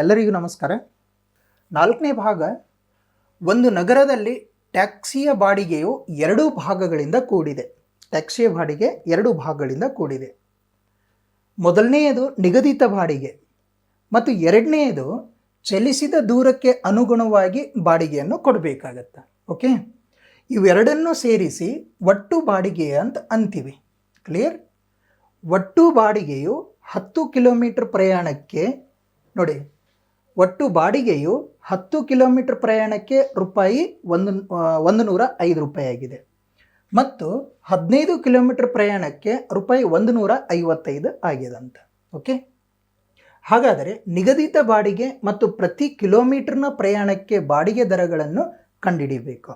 ಎಲ್ಲರಿಗೂ ನಮಸ್ಕಾರ. ನಾಲ್ಕನೇ ಭಾಗ, ಒಂದು ನಗರದಲ್ಲಿ ಟ್ಯಾಕ್ಸಿಯ ಬಾಡಿಗೆಯು ಎರಡು ಭಾಗಗಳಿಂದ ಕೂಡಿದೆ. ಟ್ಯಾಕ್ಸಿಯ ಬಾಡಿಗೆ ಎರಡು ಭಾಗಗಳಿಂದ ಕೂಡಿದೆ. ಮೊದಲನೆಯದು ನಿಗದಿತ ಬಾಡಿಗೆ ಮತ್ತು ಎರಡನೆಯದು ಚಲಿಸಿದ ದೂರಕ್ಕೆ ಅನುಗುಣವಾಗಿ ಬಾಡಿಗೆಯನ್ನು ಕೊಡಬೇಕಾಗತ್ತೆ. ಓಕೆ ಇವೆರಡನ್ನೂ ಸೇರಿಸಿ ಒಟ್ಟು ಬಾಡಿಗೆ ಅಂತ ಅಂತೀವಿ. ಕ್ಲಿಯರ್ ಒಟ್ಟು ಬಾಡಿಗೆಯು ಹತ್ತು ಕಿಲೋಮೀಟರ್ ಪ್ರಯಾಣಕ್ಕೆ ನೋಡಿ ಒಟ್ಟು ಬಾಡಿಗೆಯು ಹತ್ತು ಕಿಲೋಮೀಟರ್ ಪ್ರಯಾಣಕ್ಕೆ ರೂಪಾಯಿ ಒಂದು ಒಂದು ನೂರ ಐದು ರೂಪಾಯಿ ಆಗಿದೆ. ಮತ್ತು ಹದಿನೈದು ಕಿಲೋಮೀಟರ್ ಪ್ರಯಾಣಕ್ಕೆ ರೂಪಾಯಿ ಒಂದು ನೂರ ಐವತ್ತೈದು ಆಗಿದಂತ. ಓಕೆ? ಹಾಗಾದರೆ ನಿಗದಿತ ಬಾಡಿಗೆ ಮತ್ತು ಪ್ರತಿ ಕಿಲೋಮೀಟರ್ನ ಪ್ರಯಾಣಕ್ಕೆ ಬಾಡಿಗೆ ದರಗಳನ್ನು ಕಂಡುಹಿಡಿಯಬೇಕು.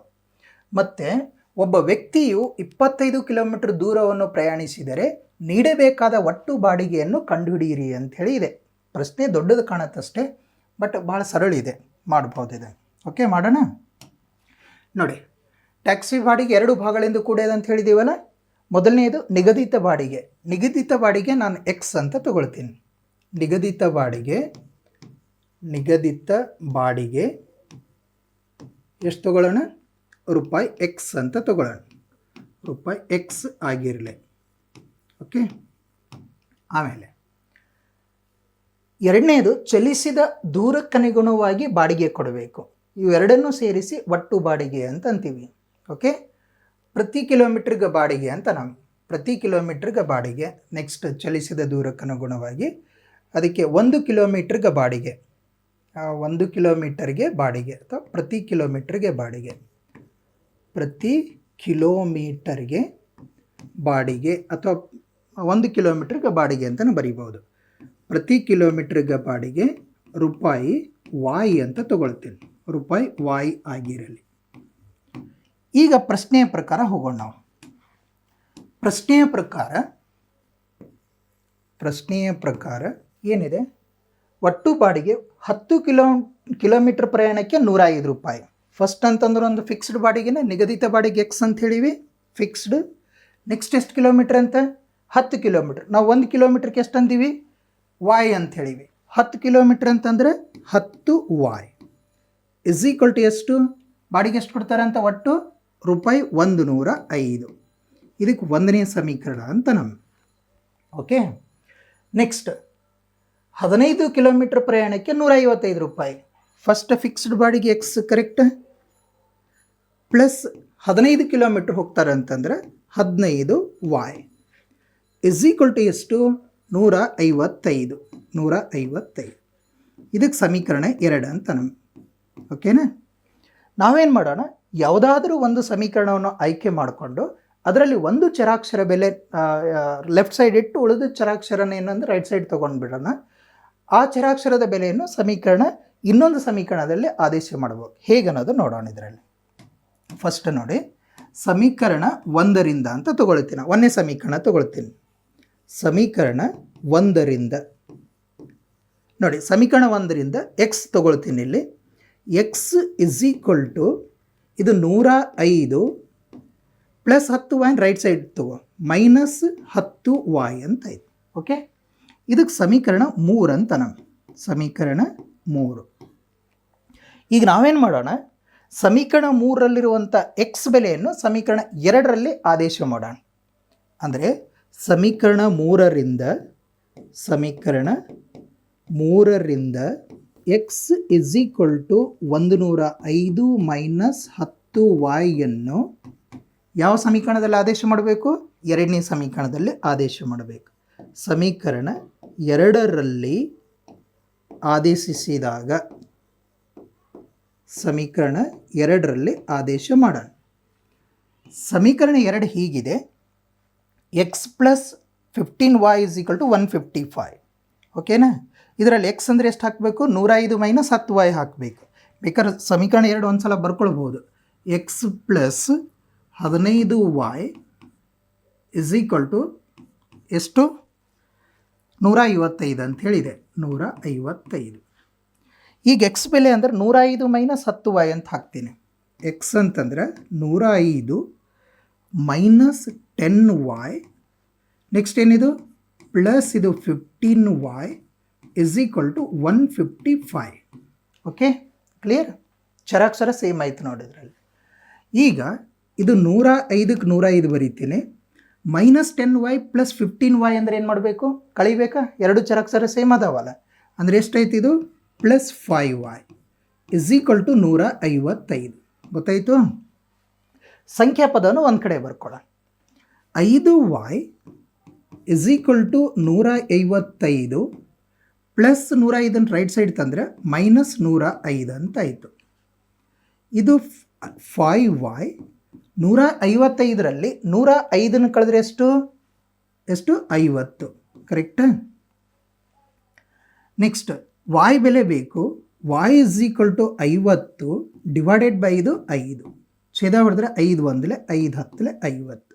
ಮತ್ತು ಒಬ್ಬ ವ್ಯಕ್ತಿಯು ಇಪ್ಪತ್ತೈದು ಕಿಲೋಮೀಟರ್ ದೂರವನ್ನು ಪ್ರಯಾಣಿಸಿದರೆ ನೀಡಬೇಕಾದ ಒಟ್ಟು ಬಾಡಿಗೆಯನ್ನು ಕಂಡುಹಿಡಿಯಿರಿ ಅಂಥೇಳಿ ಇದೆ. ಪ್ರಶ್ನೆ ದೊಡ್ಡದು ಕಾಣುತ್ತಷ್ಟೇ. ಬಟ್ ಭಾಳ ಸರಳ ಇದೆ. ಮಾಡ್ಬೋದಿದೆ. ಓಕೆ ಮಾಡೋಣ? ನೋಡಿ ಟ್ಯಾಕ್ಸಿ ಬಾಡಿಗೆ ಎರಡು ಭಾಗಗಳಿಂದ ಕೂಡಿದೆ ಅಂತ ಹೇಳಿದ್ದೀವಲ್ಲ ಮೊದಲನೆಯದು ನಿಗದಿತ ಬಾಡಿಗೆ. ನಿಗದಿತ ಬಾಡಿಗೆ ನಾನು ಎಕ್ಸ್ ಅಂತ ತಗೊಳ್ತೀನಿ. ನಿಗದಿತ ಬಾಡಿಗೆ ನಿಗದಿತ ಬಾಡಿಗೆ ಎಷ್ಟು ತಗೊಳ್ಳೋಣ? ರೂಪಾಯಿ ಎಕ್ಸ್ ಅಂತ ತಗೊಳ್ಳೋಣ. ರೂಪಾಯಿ ಎಕ್ಸ್ ಆಗಿರಲಿ. ಓಕೆ ಆಮೇಲೆ ಎರಡನೇದು ಚಲಿಸಿದ ದೂರಕ್ಕನುಗುಣವಾಗಿ ಬಾಡಿಗೆ ಕೊಡಬೇಕು. ಇವೆರಡನ್ನೂ ಸೇರಿಸಿ ಒಟ್ಟು ಬಾಡಿಗೆ ಅಂತ ಅಂತೀವಿ. ಓಕೆ? ಪ್ರತಿ ಕಿಲೋಮೀಟ್ರಿಗೆ ಬಾಡಿಗೆ ಅಂತ ನಾವು. ಪ್ರತಿ ಕಿಲೋಮೀಟ್ರಿಗೆ ಬಾಡಿಗೆ. ನೆಕ್ಸ್ಟ್ ಚಲಿಸಿದ ದೂರಕ್ಕನುಗುಣವಾಗಿ ಅದಕ್ಕೆ ಒಂದು ಕಿಲೋಮೀಟ್ರಿಗೆ ಬಾಡಿಗೆ. ಒಂದು ಕಿಲೋಮೀಟರ್ಗೆ ಬಾಡಿಗೆ ಅಥವಾ ಪ್ರತಿ ಕಿಲೋಮೀಟ್ರಿಗೆ ಬಾಡಿಗೆ. ಪ್ರತಿ ಕಿಲೋಮೀಟರ್ಗೆ ಬಾಡಿಗೆ ಅಥವಾ ಒಂದು ಕಿಲೋಮೀಟ್ರಿಗೆ ಬಾಡಿಗೆ ಅಂತಲೂ ಬರೀಬೋದು ಪ್ರತಿ ಕಿಲೋಮೀಟ್ರಿಗೆ ಬಾಡಿಗೆ ರೂಪಾಯಿ ವಾಯಿ ಅಂತ ತಗೊಳ್ತೀನಿ. ರೂಪಾಯಿ ವಾಯಿ ಆಗಿರಲಿ. ಈಗ ಪ್ರಶ್ನೆಯ ಪ್ರಕಾರ ಹೋಗೋಣ ನಾವು. ಪ್ರಶ್ನೆಯ ಪ್ರಕಾರ ಪ್ರಶ್ನೆಯ ಪ್ರಕಾರ ಏನಿದೆ? ಒಟ್ಟು ಬಾಡಿಗೆ ಹತ್ತು ಕಿಲೋ, ಕಿಲೋಮೀಟ್ರ್ ಪ್ರಯಾಣಕ್ಕೆ ನೂರ ಐದು ರೂಪಾಯಿ. ಫಸ್ಟ್ ಅಂತಂದ್ರೆ ಒಂದು ಫಿಕ್ಸ್ಡ್ ಬಾಡಿಗೆನ, ನಿಗದಿತ ಬಾಡಿಗೆ ಎಕ್ಸ್ ಅಂತ ಹೇಳಿವಿ. ಫಿಕ್ಸ್ಡ್ ನೆಕ್ಸ್ಟ್ ಎಷ್ಟು ಕಿಲೋಮೀಟ್ರ್ ಅಂತ? ಹತ್ತು ಕಿಲೋಮೀಟ್ರ್. ನಾವು ಒಂದು ಕಿಲೋಮೀಟ್ರ್ಗೆ ಎಷ್ಟು ಅಂತೀವಿ ವಾಯ್ ಅಂತ ಹೇಳಿವಿ. ಹತ್ತು ಕಿಲೋಮೀಟ್ರ್ ಅಂತಂದರೆ ಹತ್ತು ವಾಯ್. ಇಸ್ ಈಕ್ವಲ್ ಟು ಎಷ್ಟು? ಬಾಡಿಗೆ ಎಷ್ಟು ಕೊಡ್ತಾರೆ ಅಂತ ಒಟ್ಟು? ರೂಪಾಯಿ ಒಂದು ನೂರ ಐದು. ಇದಕ್ಕೆ ಒಂದನೇ ಸಮೀಕರಣ ಅಂತ ನಮ್ಮ. ಓಕೆ ನೆಕ್ಸ್ಟ್ ಹದಿನೈದು ಕಿಲೋಮೀಟ್ರ್ ಪ್ರಯಾಣಕ್ಕೆ ನೂರ ಐವತ್ತೈದು ರೂಪಾಯಿ. ಫಸ್ಟ್ ಫಿಕ್ಸ್ಡ್ ಬಾಡಿಗೆ ಎಕ್ಸ್ ಕರೆಕ್ಟ್ ಪ್ಲಸ್ ಹದಿನೈದು ಕಿಲೋಮೀಟ್ರ್ ಹೋಗ್ತಾರೆ ಅಂತಂದ್ರೆ ಹದಿನೈದು ವಾಯ್. ಇಸ್ ಈಕ್ವಲ್ ಟು ಎಷ್ಟು? ನೂರ ಐವತ್ತೈದು ನೂರ ಐವತ್ತೈದು ಇದಕ್ಕೆ ಸಮೀಕರಣ ಎರಡು ಅಂತ ನಮಗೆ ಓಕೆನಾ? ನಾವೇನು ಮಾಡೋಣ? ಯಾವುದಾದ್ರೂ ಒಂದು ಸಮೀಕರಣವನ್ನು ಆಯ್ಕೆ ಮಾಡಿಕೊಂಡು ಅದರಲ್ಲಿ ಒಂದು ಚರಾಕ್ಷರ ಬೆಲೆ ಲೆಫ್ಟ್ ಸೈಡ್ ಇಟ್ಟು ಉಳಿದ ಚರಾಕ್ಷರನ ಏನಂದ್ರೆ ರೈಟ್ ಸೈಡ್ ತೊಗೊಂಡ್ಬಿಡೋಣ ಆ ಚರಾಕ್ಷರದ ಬೆಲೆಯನ್ನು ಸಮೀಕರಣ ಇನ್ನೊಂದು ಸಮೀಕರಣದಲ್ಲಿ ಆದೇಶ ಮಾಡಬೇಕು. ಹೇಗನ್ನೋದು ನೋಡೋಣ ಇದರಲ್ಲಿ. ಫಸ್ಟ್ ನೋಡಿ, ಸಮೀಕರಣ ಒಂದರಿಂದ ಅಂತ ತಗೊಳ್ತೀನಿ. ಒಂದನೇ ಸಮೀಕರಣ ತಗೊಳ್ತೀನಿ. ಸಮೀಕರಣ ಒಂದರಿಂದ. ನೋಡಿ, ಸಮೀಕರಣ ಒಂದರಿಂದ ಎಕ್ಸ್ ತಗೊಳ್ತೀನಿ ಇಲ್ಲಿ. ಎಕ್ಸ್ ಇಸ್ ಈಕ್ವಲ್ ಟು ಇದು ನೂರ ಐದು ಪ್ಲಸ್ ಹತ್ತು ವಾಯ್ ರೈಟ್ ಸೈಡ್ ತಗೋ. ಮೈನಸ್ ಹತ್ತು ವಾಯ್ ಅಂತ ಆಯ್ತು ಓಕೆ ಇದಕ್ಕೆ ಸಮೀಕರಣ ಮೂರು ಅಂತ ನಮ್ಮ ಸಮೀಕರಣ ಮೂರು. ಈಗ ನಾವೇನು ಮಾಡೋಣ? ಸಮೀಕರಣ ಮೂರರಲ್ಲಿರುವಂಥ ಎಕ್ಸ್ ಬೆಲೆಯನ್ನು ಸಮೀಕರಣ ಎರಡರಲ್ಲಿ ಆದೇಶ ಮಾಡೋಣ. ಅಂದರೆ ಸಮೀಕರಣ ಮೂರರಿಂದ ಸಮೀಕರಣ ಮೂರರಿಂದ ಎಕ್ಸ್ ಇಸ್ ಈಕ್ವಲ್ ಟು ಒಂದು ನೂರ ಐದು ಮೈನಸ್ ಹತ್ತು ವಾಯನ್ನು ಯಾವ ಸಮೀಕರಣದಲ್ಲಿ ಆದೇಶ ಮಾಡಬೇಕು? ಎರಡನೇ ಸಮೀಕರಣದಲ್ಲಿ ಆದೇಶ ಮಾಡಬೇಕು. ಸಮೀಕರಣ ಎರಡರಲ್ಲಿ ಆದೇಶಿಸಿದಾಗ ಸಮೀಕರಣ ಎರಡರಲ್ಲಿ ಆದೇಶ ಮಾಡೋಣ. ಸಮೀಕರಣ ಎರಡು ಹೀಗಿದೆ. X plus fifteen Y is equal to one fifty five ಓಕೆನಾ ಇದರಲ್ಲಿ ಎಕ್ಸ್ ಅಂದರೆ ಎಷ್ಟು ಹಾಕಬೇಕು? ನೂರೈದು ಮೈನಸ್ ಹತ್ತು ವಾಯ್ ಹಾಕಬೇಕು. ಬೇಕಾದ್ರೆ ಸಮೀಕರಣ ಎರಡು ಒಂದು ಸಲ ಬರ್ಕೊಳ್ಬೋದು. ಎಕ್ಸ್ ಪ್ಲಸ್ ಹದಿನೈದು ವಾಯ್ ಇಸ್ ಈಕ್ವಲ್ ಟು ಎಷ್ಟು? ನೂರ ಐವತ್ತೈದು ಅಂತ ಹೇಳಿದೆ. ನೂರ ಐವತ್ತೈದು ಈಗ ಎಕ್ಸ್ ಬೆಲೆ ಅಂದರೆ ನೂರ ಐದು ಮೈನಸ್ ಹತ್ತು ವಾಯ್ ಅಂತ ಹಾಕ್ತೀನಿ. ಎಕ್ಸ್ ಅಂತಂದರೆ ನೂರ ಐದು ಮೈನಸ್ ಟೆನ್ ವಾಯ್ ನೆಕ್ಸ್ಟ್ ಏನಿದು? ಪ್ಲಸ್ ಇದು fifteen Y is equal to one fifty five okay clear ಚರಾಕ್ಷರ same ಆಯ್ತು ನೋಡಿದ್ರಲ್ಲಿ. ಈಗ ಇದು ನೂರ ಐದಕ್ಕೆ ನೂರ ಐದು ಬರೀತೀನಿ. Minus ten Y plus fifteen Y ಅಂದರೆ ಏನು ಮಾಡಬೇಕು? ಕಳಿಬೇಕಾ? ಎರಡು ಚರಾಕ್ಷರ ಸೇಮ್ ಅದಾವಲ್ಲ. ಅಂದರೆ ಎಷ್ಟೈತಿ ಇದು? Plus five Y is equal to ನೂರ ಐವತ್ತೈದು ಗೊತ್ತಾಯಿತು? ಸಂಖ್ಯಾ ಪದವನ್ನು ಒಂದು ಕಡೆ ಬರ್ಕೊಳ್ಳೋಣ. ಐದು ವಾಯ್ ಇಸ್ ಈಕ್ವಲ್ ಟು ನೂರ ಐವತ್ತೈದು ಪ್ಲಸ್ ನೂರ ಐದನ್ನು ರೈಟ್ ಸೈಡ್ ತಂದರೆ ಮೈನಸ್ ನೂರ ಐದು ಅಂತ ಆಯಿತು. ಇದು ಫೈವ್ ವಾಯ್ ನೂರ ಐವತ್ತೈದರಲ್ಲಿ ನೂರ ಐದನ್ನು ಕಳೆದ್ರೆ ಎಷ್ಟು? ಎಷ್ಟು? ಐವತ್ತು. ಕರೆಕ್ಟಾ ನೆಕ್ಸ್ಟ್ ವಾಯ್ ಬೆಲೆ ಬೇಕು. ವಾಯ್ ಇಸ್ ಈಕ್ವಲ್ ಟು ಐವತ್ತು ಡಿವೈಡೆಡ್ ಬೈ ಇದು ಐದು. ಛೇದ ಹೊಡೆದ್ರೆ ಐದು ಒಂದಲೆ ಐದು ಹತ್ತಲೆ ಐವತ್ತು.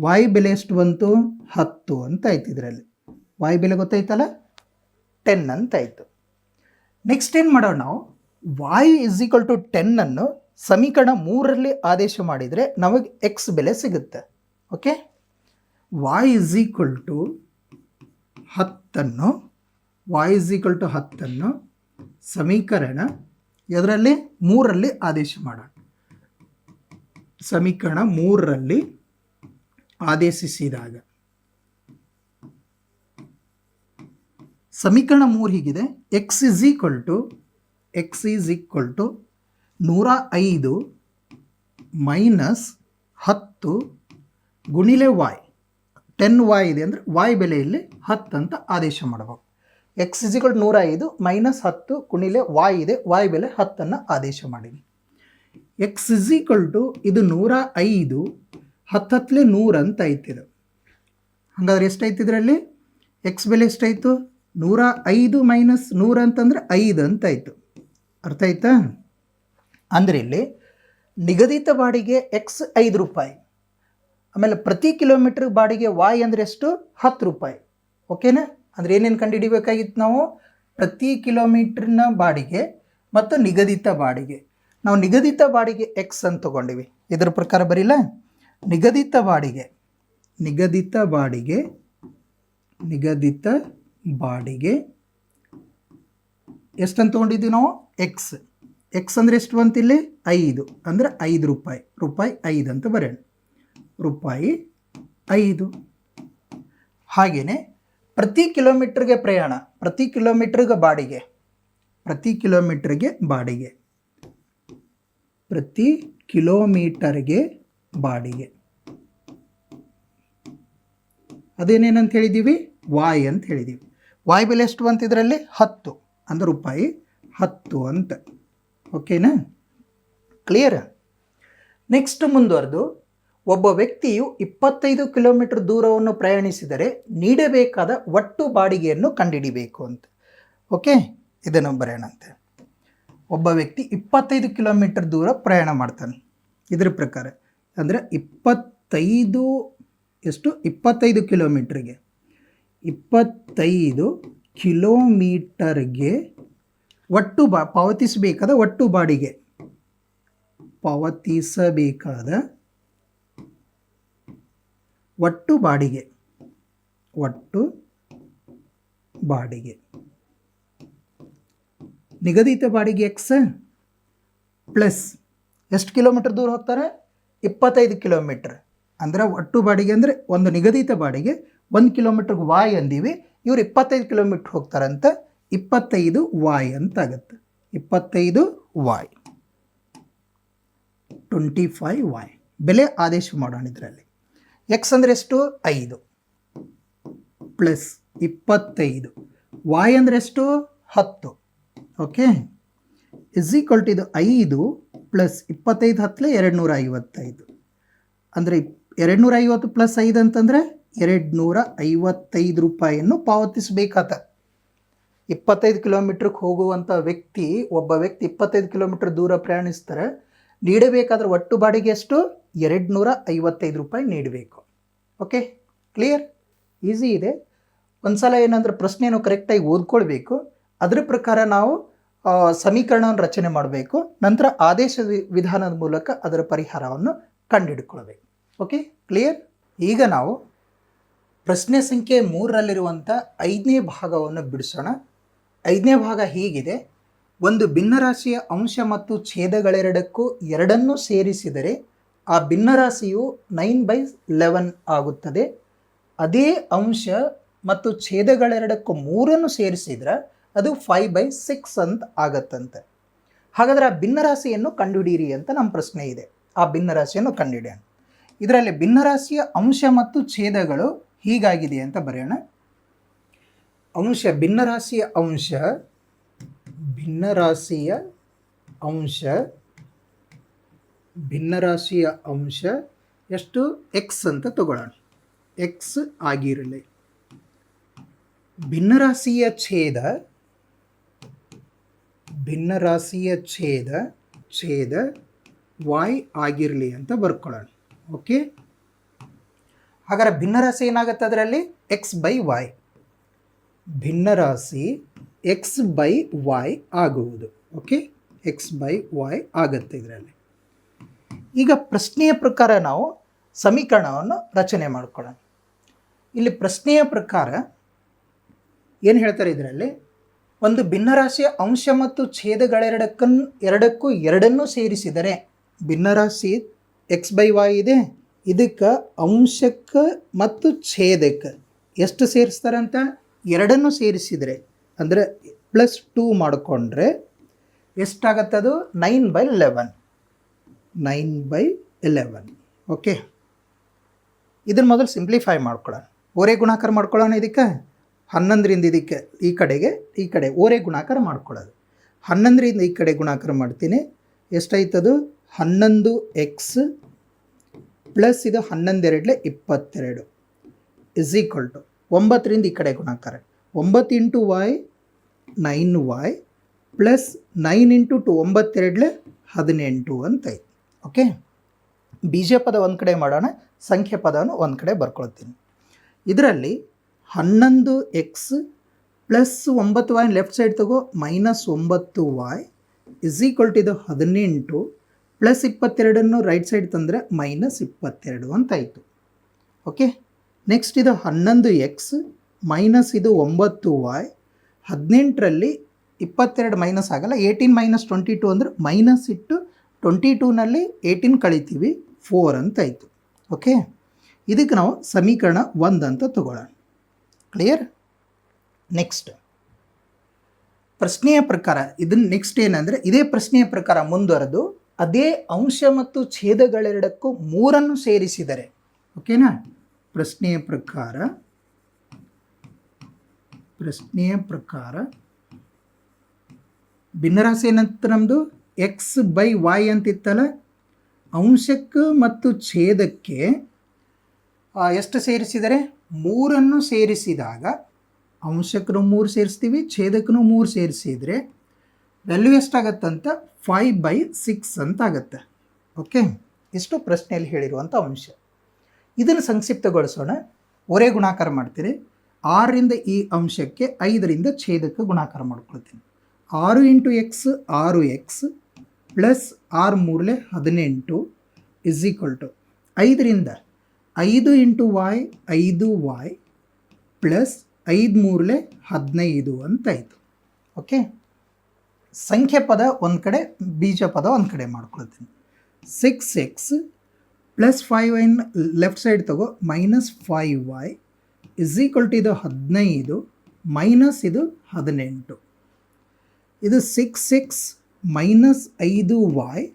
ವಾಯ್ ಬೆಲೆ ಎಷ್ಟು ಬಂತು? ಹತ್ತು ಅಂತ ಆಯ್ತು ಇದರಲ್ಲಿ. ವಾಯು ಬೆಲೆ ಗೊತ್ತಾಯ್ತಲ್ಲ? ಟೆನ್ ಅಂತ ಆಯಿತು. ನೆಕ್ಸ್ಟ್ ಏನು ಮಾಡೋಣ ನಾವು? ವಾಯು ಇಸ್ ಈಕ್ವಲ್ ಟು ಟೆನ್ನನ್ನು ಸಮೀಕರಣ ಮೂರರಲ್ಲಿ ಆದೇಶ ಮಾಡಿದರೆ ನಮಗೆ ಎಕ್ಸ್ ಬೆಲೆ ಸಿಗುತ್ತೆ. Okay Y is equal to ಹತ್ತನ್ನು Y is equal to ಹತ್ತನ್ನು ಸಮೀಕರಣ ಇದರಲ್ಲಿ ಮೂರರಲ್ಲಿ ಆದೇಶ ಮಾಡೋಣ. ಸಮೀಕರಣ ಮೂರರಲ್ಲಿ ಆದೇಶಿಸಿದಾಗ. ಸಮೀಕರಣ ಮೂರು ಹೀಗಿದೆ. X is equal to X is equal to ನೂರ ಐದು ಮೈನಸ್ ಹತ್ತು ಗುಣಿಲೆ ವಾಯ್ ಟೆನ್ ವಾಯ್ ಇದೆ ಅಂದರೆ ವಾಯ್ ಬೆಲೆಯಲ್ಲಿ ಹತ್ತು ಅಂತ ಆದೇಶ ಮಾಡಬೇಕು. ಎಕ್ಸ್ ಇಸಿಗಳು ನೂರ ಐದು ಮೈನಸ್ ಹತ್ತು ಗುಣಿಲೆ ವಾಯ್ ಇದೆ. ವಾಯ್ ಬೆಲೆ ಹತ್ತನ್ನು ಆದೇಶ ಮಾಡಿದೆ. ಎಕ್ಸ್ ಇಸ್ ಈಕ್ವಲ್ ಟು ಇದು ನೂರ ಐದು ಹತ್ತತ್ತಲೆ ನೂರು ಅಂತ ಐತಿದು. ಹಾಗಾದ್ರೆ ಎಷ್ಟಾಯ್ತು ಇದರಲ್ಲಿ ಎಕ್ಸ್ ಬೆಲೆ ಎಷ್ಟಾಯಿತು? ನೂರ ಐದು ಮೈನಸ್ ನೂರು ಅಂತಂದರೆ ಐದು ಅಂತ ಆಯಿತು. ಅರ್ಥ ಆಯ್ತಾ? ಅಂದರೆ ಇಲ್ಲಿ ನಿಗದಿತ ಬಾಡಿಗೆ ಎಕ್ಸ್ ಐದು ರೂಪಾಯಿ. ಆಮೇಲೆ ಪ್ರತಿ ಕಿಲೋಮೀಟ್ರ್ ಬಾಡಿಗೆ ವಾಯ್ ಅಂದರೆ ಎಷ್ಟು? ಹತ್ತು ರೂಪಾಯಿ. ಓಕೆನಾ? ಅಂದರೆ ಏನೇನು ಕಂಡುಹಿಡಿಬೇಕಾಗಿತ್ತು ನಾವು? ಪ್ರತಿ ಕಿಲೋಮೀಟ್ರಿನ ಬಾಡಿಗೆ ಮತ್ತು ನಿಗದಿತ ಬಾಡಿಗೆ. ನಾವು ನಿಗದಿತ ಬಾಡಿಗೆ ಎಕ್ಸ್ ಅಂತ ತಗೊಂಡಿವಿ. ಇದರ ಪ್ರಕಾರ ಬರೀಲ್ಲ ನಿಗದಿತ ಬಾಡಿಗೆ ನಿಗದಿತ ಬಾಡಿಗೆ ನಿಗದಿತ ಬಾಡಿಗೆ. ಎಷ್ಟಂತ ತೊಗೊಂಡಿದ್ದೀವಿ ನಾವು? ಎಕ್ಸ್ ಎಕ್ಸ್ ಅಂದರೆ ಎಷ್ಟು ಬಂತಿಲ್ಲಿ? ಐದು. ಅಂದರೆ ಐದು ರೂಪಾಯಿ. ರೂಪಾಯಿ ಐದು ಅಂತ ಬರೆಯೋಣ. ರೂಪಾಯಿ ಐದು. ಹಾಗೆಯೇ ಪ್ರತಿ ಕಿಲೋಮೀಟ್ರಿಗೆ ಪ್ರಯಾಣ, ಪ್ರತಿ ಕಿಲೋಮೀಟ್ರಿಗೆ ಬಾಡಿಗೆ, ಪ್ರತಿ ಕಿಲೋಮೀಟ್ರಿಗೆ ಬಾಡಿಗೆ, ಪ್ರತಿ ಕಿಲೋಮೀಟರ್ಗೆ ಬಾಡಿಗೆ. ಅದೇನೇನಂತ ಹೇಳಿದ್ದೀವಿ ವಾಯ್ ಅಂತ ಹೇಳಿದ್ದೀವಿ ವಾಯ್ ಬೆಲೆ ಎಷ್ಟು ಅಂತ ಇದರಲ್ಲಿ? ಹತ್ತು. ಅಂದ್ರೆ ರೂಪಾಯಿ ಹತ್ತು ಅಂತ. ಓಕೆನಾ? ಕ್ಲಿಯರ್ ನೆಕ್ಸ್ಟ್ ಮುಂದುವರೆದು, ಒಬ್ಬ ವ್ಯಕ್ತಿಯು ಇಪ್ಪತ್ತೈದು ಕಿಲೋಮೀಟರ್ ದೂರವನ್ನು ಪ್ರಯಾಣಿಸಿದರೆ ನೀಡಬೇಕಾದ ಒಟ್ಟು ಬಾಡಿಗೆಯನ್ನು ಕಂಡುಹಿಡಿಬೇಕು ಅಂತ. ಓಕೆ? ಇದನ್ನು ಬರೆಯೋಣಂತೆ ಒಬ್ಬ ವ್ಯಕ್ತಿ ಇಪ್ಪತ್ತೈದು ಕಿಲೋಮೀಟರ್ ದೂರ ಪ್ರಯಾಣ ಮಾಡ್ತಾನೆ. ಇದರ ಪ್ರಕಾರ. ಅಂದರೆ ಇಪ್ಪತ್ತೈದು, ಎಷ್ಟು? ಇಪ್ಪತ್ತೈದು ಕಿಲೋಮೀಟ್ರಿಗೆ. ಇಪ್ಪತ್ತೈದು ಕಿಲೋಮೀಟರ್ಗೆ ಒಟ್ಟು ಬಾ, ಪಾವತಿಸಬೇಕಾದ ಒಟ್ಟು ಬಾಡಿಗೆ. ಪಾವತಿಸಬೇಕಾದ ಒಟ್ಟು ಬಾಡಿಗೆ. ಒಟ್ಟು ಬಾಡಿಗೆ. ನಿಗದಿತ ಬಾಡಿಗೆ ಎಕ್ಸ್ ಪ್ಲಸ್. ಎಷ್ಟು ಕಿಲೋಮೀಟರ್ ದೂರ ಹೋಗ್ತಾರೆ? ಇಪ್ಪತ್ತೈದು ಕಿಲೋಮೀಟ್ರ್. ಅಂದರೆ ಒಟ್ಟು ಬಾಡಿಗೆ ಅಂದರೆ ಒಂದು ನಿಗದಿತ ಬಾಡಿಗೆ ಒಂದು ಕಿಲೋಮೀಟ್ರ್ಗೆ ವಾಯ್ ಅಂದೀವಿ. ಇವ್ರು ಇಪ್ಪತ್ತೈದು ಕಿಲೋಮೀಟ್ರ್ ಹೋಗ್ತಾರಂತ ಇಪ್ಪತ್ತೈದು ವಾಯ್ ಅಂತಾಗತ್ತೆ. ಇಪ್ಪತ್ತೈದು ವಾಯ್. Twenty five Y. ಬೆಲೆ ಆದೇಶ ಮಾಡೋಣ ಇದರಲ್ಲಿ. ಎಕ್ಸ್ ಅಂದರೆ ಎಷ್ಟು? ಐದು. ಪ್ಲಸ್ ಇಪ್ಪತ್ತೈದು. ವಾಯ್ ಅಂದರೆ ಎಷ್ಟು? ಹತ್ತು. ಓಕೆ ಇಸ್ ಈಕ್ವಲ್ ಟು ಇದು ಐದು. ಪ್ಲಸ್ ಇಪ್ಪತ್ತೈದು ಹತ್ತಲೆ ಎರಡು ನೂರ ಐವತ್ತೈದು ಅಂದರೆ ಎರಡು ನೂರ ಐವತ್ತು ಪ್ಲಸ್ ಐದು ಅಂತಂದರೆ ಎರಡು ನೂರ ಐವತ್ತೈದು ರೂಪಾಯಿಯನ್ನು ಪಾವತಿಸಬೇಕಾತ. ಇಪ್ಪತ್ತೈದು ಕಿಲೋಮೀಟ್ರಿಗೆ ಹೋಗುವಂಥ ವ್ಯಕ್ತಿ, ಒಬ್ಬ ವ್ಯಕ್ತಿ ಇಪ್ಪತ್ತೈದು ಕಿಲೋಮೀಟ್ರ್ ದೂರ ಪ್ರಯಾಣಿಸ್ತಾರೆ, ನೀಡಬೇಕಾದ್ರೆ ಒಟ್ಟು ಬಾಡಿಗೆ ಎಷ್ಟು? ಎರಡು ನೂರ ಐವತ್ತೈದು ರೂಪಾಯಿ ನೀಡಬೇಕು. ಓಕೆ ಕ್ಲಿಯರ್ ಈಸಿ ಇದೆ. ಒಂದು ಸಲ ಏನಂದ್ರೆ ಪ್ರಶ್ನೆಯನ್ನು ಕರೆಕ್ಟಾಗಿ ಓದ್ಕೊಳ್ಬೇಕು. ಅದರ ಪ್ರಕಾರ ನಾವು ಸಮೀಕರಣವನ್ನು ರಚನೆ ಮಾಡಬೇಕು. ನಂತರ ಆದೇಶ ವಿಧಾನದ ಮೂಲಕ ಅದರ ಪರಿಹಾರವನ್ನು ಕಂಡುಹಿಡ್ಕೊಳ್ಬೇಕು ಓಕೆ, ಕ್ಲಿಯರ್? ಈಗ ನಾವು ಪ್ರಶ್ನೆ ಸಂಖ್ಯೆ ಮೂರರಲ್ಲಿರುವಂಥ ಐದನೇ ಭಾಗವನ್ನು ಬಿಡಿಸೋಣ. ಐದನೇ ಭಾಗ ಹೀಗಿದೆ. ಒಂದು ಭಿನ್ನರಾಶಿಯ ಅಂಶ ಮತ್ತು ಛೇದಗಳೆರಡಕ್ಕೂ ಎರಡನ್ನೂ ಸೇರಿಸಿದರೆ ಆ ಭಿನ್ನರಾಶಿಯು ನೈನ್ ಬೈ ಲೆವೆನ್ ಆಗುತ್ತದೆ. ಅದೇ ಅಂಶ ಮತ್ತು ಛೇದಗಳೆರಡಕ್ಕೂ ಮೂರನ್ನು ಸೇರಿಸಿದ್ರೆ ಅದು ಫೈವ್ ಬೈ ಸಿಕ್ಸ್ ಅಂತ ಆಗತ್ತಂತೆ. ಹಾಗಾದರೆ ಆ ಭಿನ್ನರಾಶಿಯನ್ನು ಕಂಡುಹಿಡಿಯಿರಿ ಅಂತ ನಮ್ಮ ಪ್ರಶ್ನೆ ಇದೆ. ಆ ಭಿನ್ನರಾಶಿಯನ್ನು ಕಂಡುಹಿಡಿಯೋಣ. ಇದರಲ್ಲಿ ಭಿನ್ನರಾಶಿಯ ಅಂಶ ಮತ್ತು ಛೇದಗಳು ಹೀಗಾಗಿದೆ ಅಂತ ಬರೆಯೋಣ. ಅಂಶ, ಭಿನ್ನರಾಶಿಯ ಅಂಶ ಭಿನ್ನರಾಶಿಯ ಅಂಶ ಭಿನ್ನರಾಶಿಯ ಅಂಶ, ಎಷ್ಟು? ಎಕ್ಸ್ ಅಂತ ತಗೊಳ್ಳೋಣ. ಎಕ್ಸ್ ಆಗಿರಲಿ. ಭಿನ್ನರಾಶಿಯ ಛೇದ ಭಿನ್ನರಾಶಿಯ ಛೇದ ಛೇದ ವಾಯ್ ಆಗಿರಲಿ ಅಂತ ಬರ್ಕೊಳ್ಳೋಣ. ಓಕೆ ಹಾಗಾದ್ರೆ ಭಿನ್ನರಾಶಿ ಏನಾಗುತ್ತೆ ಅದರಲ್ಲಿ? ಎಕ್ಸ್ ಬೈ ವಾಯ್ ಭಿನ್ನರಾಶಿ ಎಕ್ಸ್ ಬೈ ವಾಯ್ ಆಗುವುದು. ಓಕೆ ಎಕ್ಸ್ ಬೈ ವಾಯ್ ಆಗುತ್ತೆ ಇದರಲ್ಲಿ. ಈಗ ಪ್ರಶ್ನೆಯ ಪ್ರಕಾರ ನಾವು ಸಮೀಕರಣವನ್ನು ರಚನೆ ಮಾಡ್ಕೊಳ್ಳೋಣ. ಇಲ್ಲಿ ಪ್ರಶ್ನೆಯ ಪ್ರಕಾರ ಏನು ಹೇಳ್ತಾರೆ ಇದರಲ್ಲಿ? ಒಂದು ಭಿನ್ನರಾಶಿಯ ಅಂಶ ಮತ್ತು ಛೇದಗಳೆರಡಕ್ಕನ್, ಎರಡಕ್ಕೂ ಎರಡನ್ನೂ ಸೇರಿಸಿದರೆ ಭಿನ್ನರಾಶಿ ಎಕ್ಸ್ ಬೈ ವಾಯ್ ಇದೆ. ಇದಕ್ಕೆ ಅಂಶಕ್ಕೆ ಮತ್ತು ಛೇದಕ್ಕೆ ಎಷ್ಟು ಸೇರಿಸ್ತಾರಂತ? ಎರಡನ್ನೂ ಸೇರಿಸಿದರೆ, ಅಂದರೆ ಪ್ಲಸ್ ಟೂ ಮಾಡಿಕೊಂಡ್ರೆ ಎಷ್ಟಾಗತ್ತದು? Nine by eleven nine by eleven okay ಇದನ್ನು ಮೊದಲು ಸಿಂಪ್ಲಿಫೈ ಮಾಡ್ಕೊಳ್ಳೋಣ ಓರೇ ಗುಣಾಕಾರ ಮಾಡ್ಕೊಳ್ಳೋಣ ಇದಕ್ಕೆ. ಹನ್ನೊಂದರಿಂದ ಇದಕ್ಕೆ ಈ ಕಡೆಗೆ, ಈ ಕಡೆ ಓರೆ ಗುಣಾಕಾರ ಮಾಡ್ಕೊಳ್ಳೋದು. ಹನ್ನೊಂದರಿಂದ ಈ ಕಡೆ ಗುಣಾಕಾರ ಮಾಡ್ತೀನಿ. ಎಷ್ಟಾಯ್ತದು? ಹನ್ನೊಂದು ಎಕ್ಸ್ ಪ್ಲಸ್ ಇದು ಹನ್ನೊಂದೆರಡಲೆ ಇಪ್ಪತ್ತೆರಡು. ಇಸ್ ಈಕ್ವಲ್ ಟು ಒಂಬತ್ತರಿಂದ ಈ ಕಡೆ ಗುಣಾಕಾರ. ಒಂಬತ್ತು into Y nine Y plus nine into two ಒಂಬತ್ತೆರಡಲೆ ಹದಿನೆಂಟು ಅಂತಾಯ್ತು. ಓಕೆ ಬೀಜ ಪದ ಒಂದು ಕಡೆ ಮಾಡೋಣ, ಸಂಖ್ಯೆ ಪದವನ್ನು ಒಂದು ಕಡೆ ಬರ್ಕೊಳ್ತೀನಿ. ಇದರಲ್ಲಿ ಹನ್ನೊಂದು ಎಕ್ಸ್ ಪ್ಲಸ್ ಒಂಬತ್ತು ವಾಯ್ ಲೆಫ್ಟ್ ಸೈಡ್ ತಗೋ ಮೈನಸ್ ಒಂಬತ್ತು ವಾಯ್ ಇಸ್ ಈಕ್ವಲ್ ಟು ಇದು ಹದಿನೆಂಟು ಪ್ಲಸ್ ಇಪ್ಪತ್ತೆರಡನ್ನು ರೈಟ್ ಸೈಡ್ ತಂದರೆ ಮೈನಸ್ ಇಪ್ಪತ್ತೆರಡು ಅಂತಾಯಿತು. ಓಕೆ ನೆಕ್ಸ್ಟ್ ಇದು ಹನ್ನೊಂದು ಎಕ್ಸ್ ಮೈನಸ್ ಇದು ಒಂಬತ್ತು ವಾಯ್ ಹದಿನೆಂಟರಲ್ಲಿ ಇಪ್ಪತ್ತೆರಡು ಮೈನಸ್ ಆಗಲ್ಲ ಏಯ್ಟೀನ್ ಮೈನಸ್ ಟ್ವೆಂಟಿ ಟು ಅಂದರೆ ಮೈನಸ್ ಇಟ್ಟು ಟ್ವೆಂಟಿ ಟೂನಲ್ಲಿ ಏಯ್ಟೀನ್ ಕಳಿತೀವಿ ಫೋರ್ ಅಂತಾಯಿತು. ಓಕೆ ಇದಕ್ಕೆ ನಾವು ಸಮೀಕರಣ ಒಂದು ಅಂತ ತಗೊಳ್ಳೋಣ. ಕ್ಲಿಯರ್ ನೆಕ್ಸ್ಟ್ ಪ್ರಶ್ನೆಯ ಪ್ರಕಾರ ಇದನ್ನ ನೆಕ್ಸ್ಟ್ ಏನಂದರೆ, ಇದೇ ಪ್ರಶ್ನೆಯ ಪ್ರಕಾರ ಮುಂದುವರೆದು, ಅದೇ ಅಂಶ ಮತ್ತು ಛೇದಗಳೆರಡಕ್ಕೂ ಮೂರನ್ನು ಸೇರಿಸಿದರೆ ಓಕೆನಾ ಪ್ರಶ್ನೆಯ ಪ್ರಕಾರ ಪ್ರಶ್ನೆಯ ಪ್ರಕಾರ, ಭಿನ್ನರಾಶಿ ಏನಂತ ನಮ್ಮದು ಎಕ್ಸ್ ಬೈ ವಾಯ್ ಅಂತಿತ್ತಲ್ಲ? ಅಂಶಕ್ಕೆ ಮತ್ತು ಛೇದಕ್ಕೆ ಎಷ್ಟು ಸೇರಿಸಿದರೆ? ಮೂರನ್ನು ಸೇರಿಸಿದಾಗ ಅಂಶಕ್ಕೂ ಮೂರು ಸೇರಿಸ್ತೀವಿ ಛೇದಕ್ಕೂ ಮೂರು ಸೇರಿಸಿದರೆ ವ್ಯಾಲ್ಯೂ ಎಷ್ಟಾಗತ್ತಂತ? ಫೈವ್ ಬೈ ಸಿಕ್ಸ್ ಅಂತ ಆಗುತ್ತೆ ಓಕೆ ಇಷ್ಟು ಪ್ರಶ್ನೆಯಲ್ಲಿ ಹೇಳಿರುವಂಥ ಅಂಶ. ಇದನ್ನು ಸಂಕ್ಷಿಪ್ತಗೊಳಿಸೋಣ. ಒರೇ ಗುಣಾಕಾರ ಮಾಡ್ತೀರಿ. ಆರರಿಂದ ಈ ಅಂಶಕ್ಕೆ ಐದರಿಂದ ಛೇದಕ್ಕೆ ಗುಣಾಕಾರ ಮಾಡ್ಕೊಳ್ತೀನಿ. ಆರು ಇಂಟು ಎಕ್ಸ್ ಆರು ಎಕ್ಸ್ ಪ್ಲಸ್ ಆರು ಮೂರಲೆ ಹದಿನೆಂಟು ಇಸ್ ಈಕ್ವಲ್ ಟು ಐದರಿಂದ ಐದು ಇಂಟು ವಾಯ್, ಐದು ವಾಯ್ ಪ್ಲಸ್ ಐದು ಮೂರಲೆ ಹದಿನೈದು ಅಂತಾಯಿತು. ಓಕೆ? ಸಂಖ್ಯೆ ಪದ ಒಂದು ಕಡೆ, ಬೀಜ ಪದ ಒಂದು ಕಡೆ ಮಾಡ್ಕೊಳ್ತೀನಿ. Six x plus five in left side ತಗೋ minus five y is equal to ಇದು ಹದಿನೈದು ಮೈನಸ್ ಇದು ಹದಿನೆಂಟು. ಇದು ಸಿಕ್ಸ್ ಸಿಕ್ಸ್ ಮೈನಸ್ ಐದು ವಾಯ್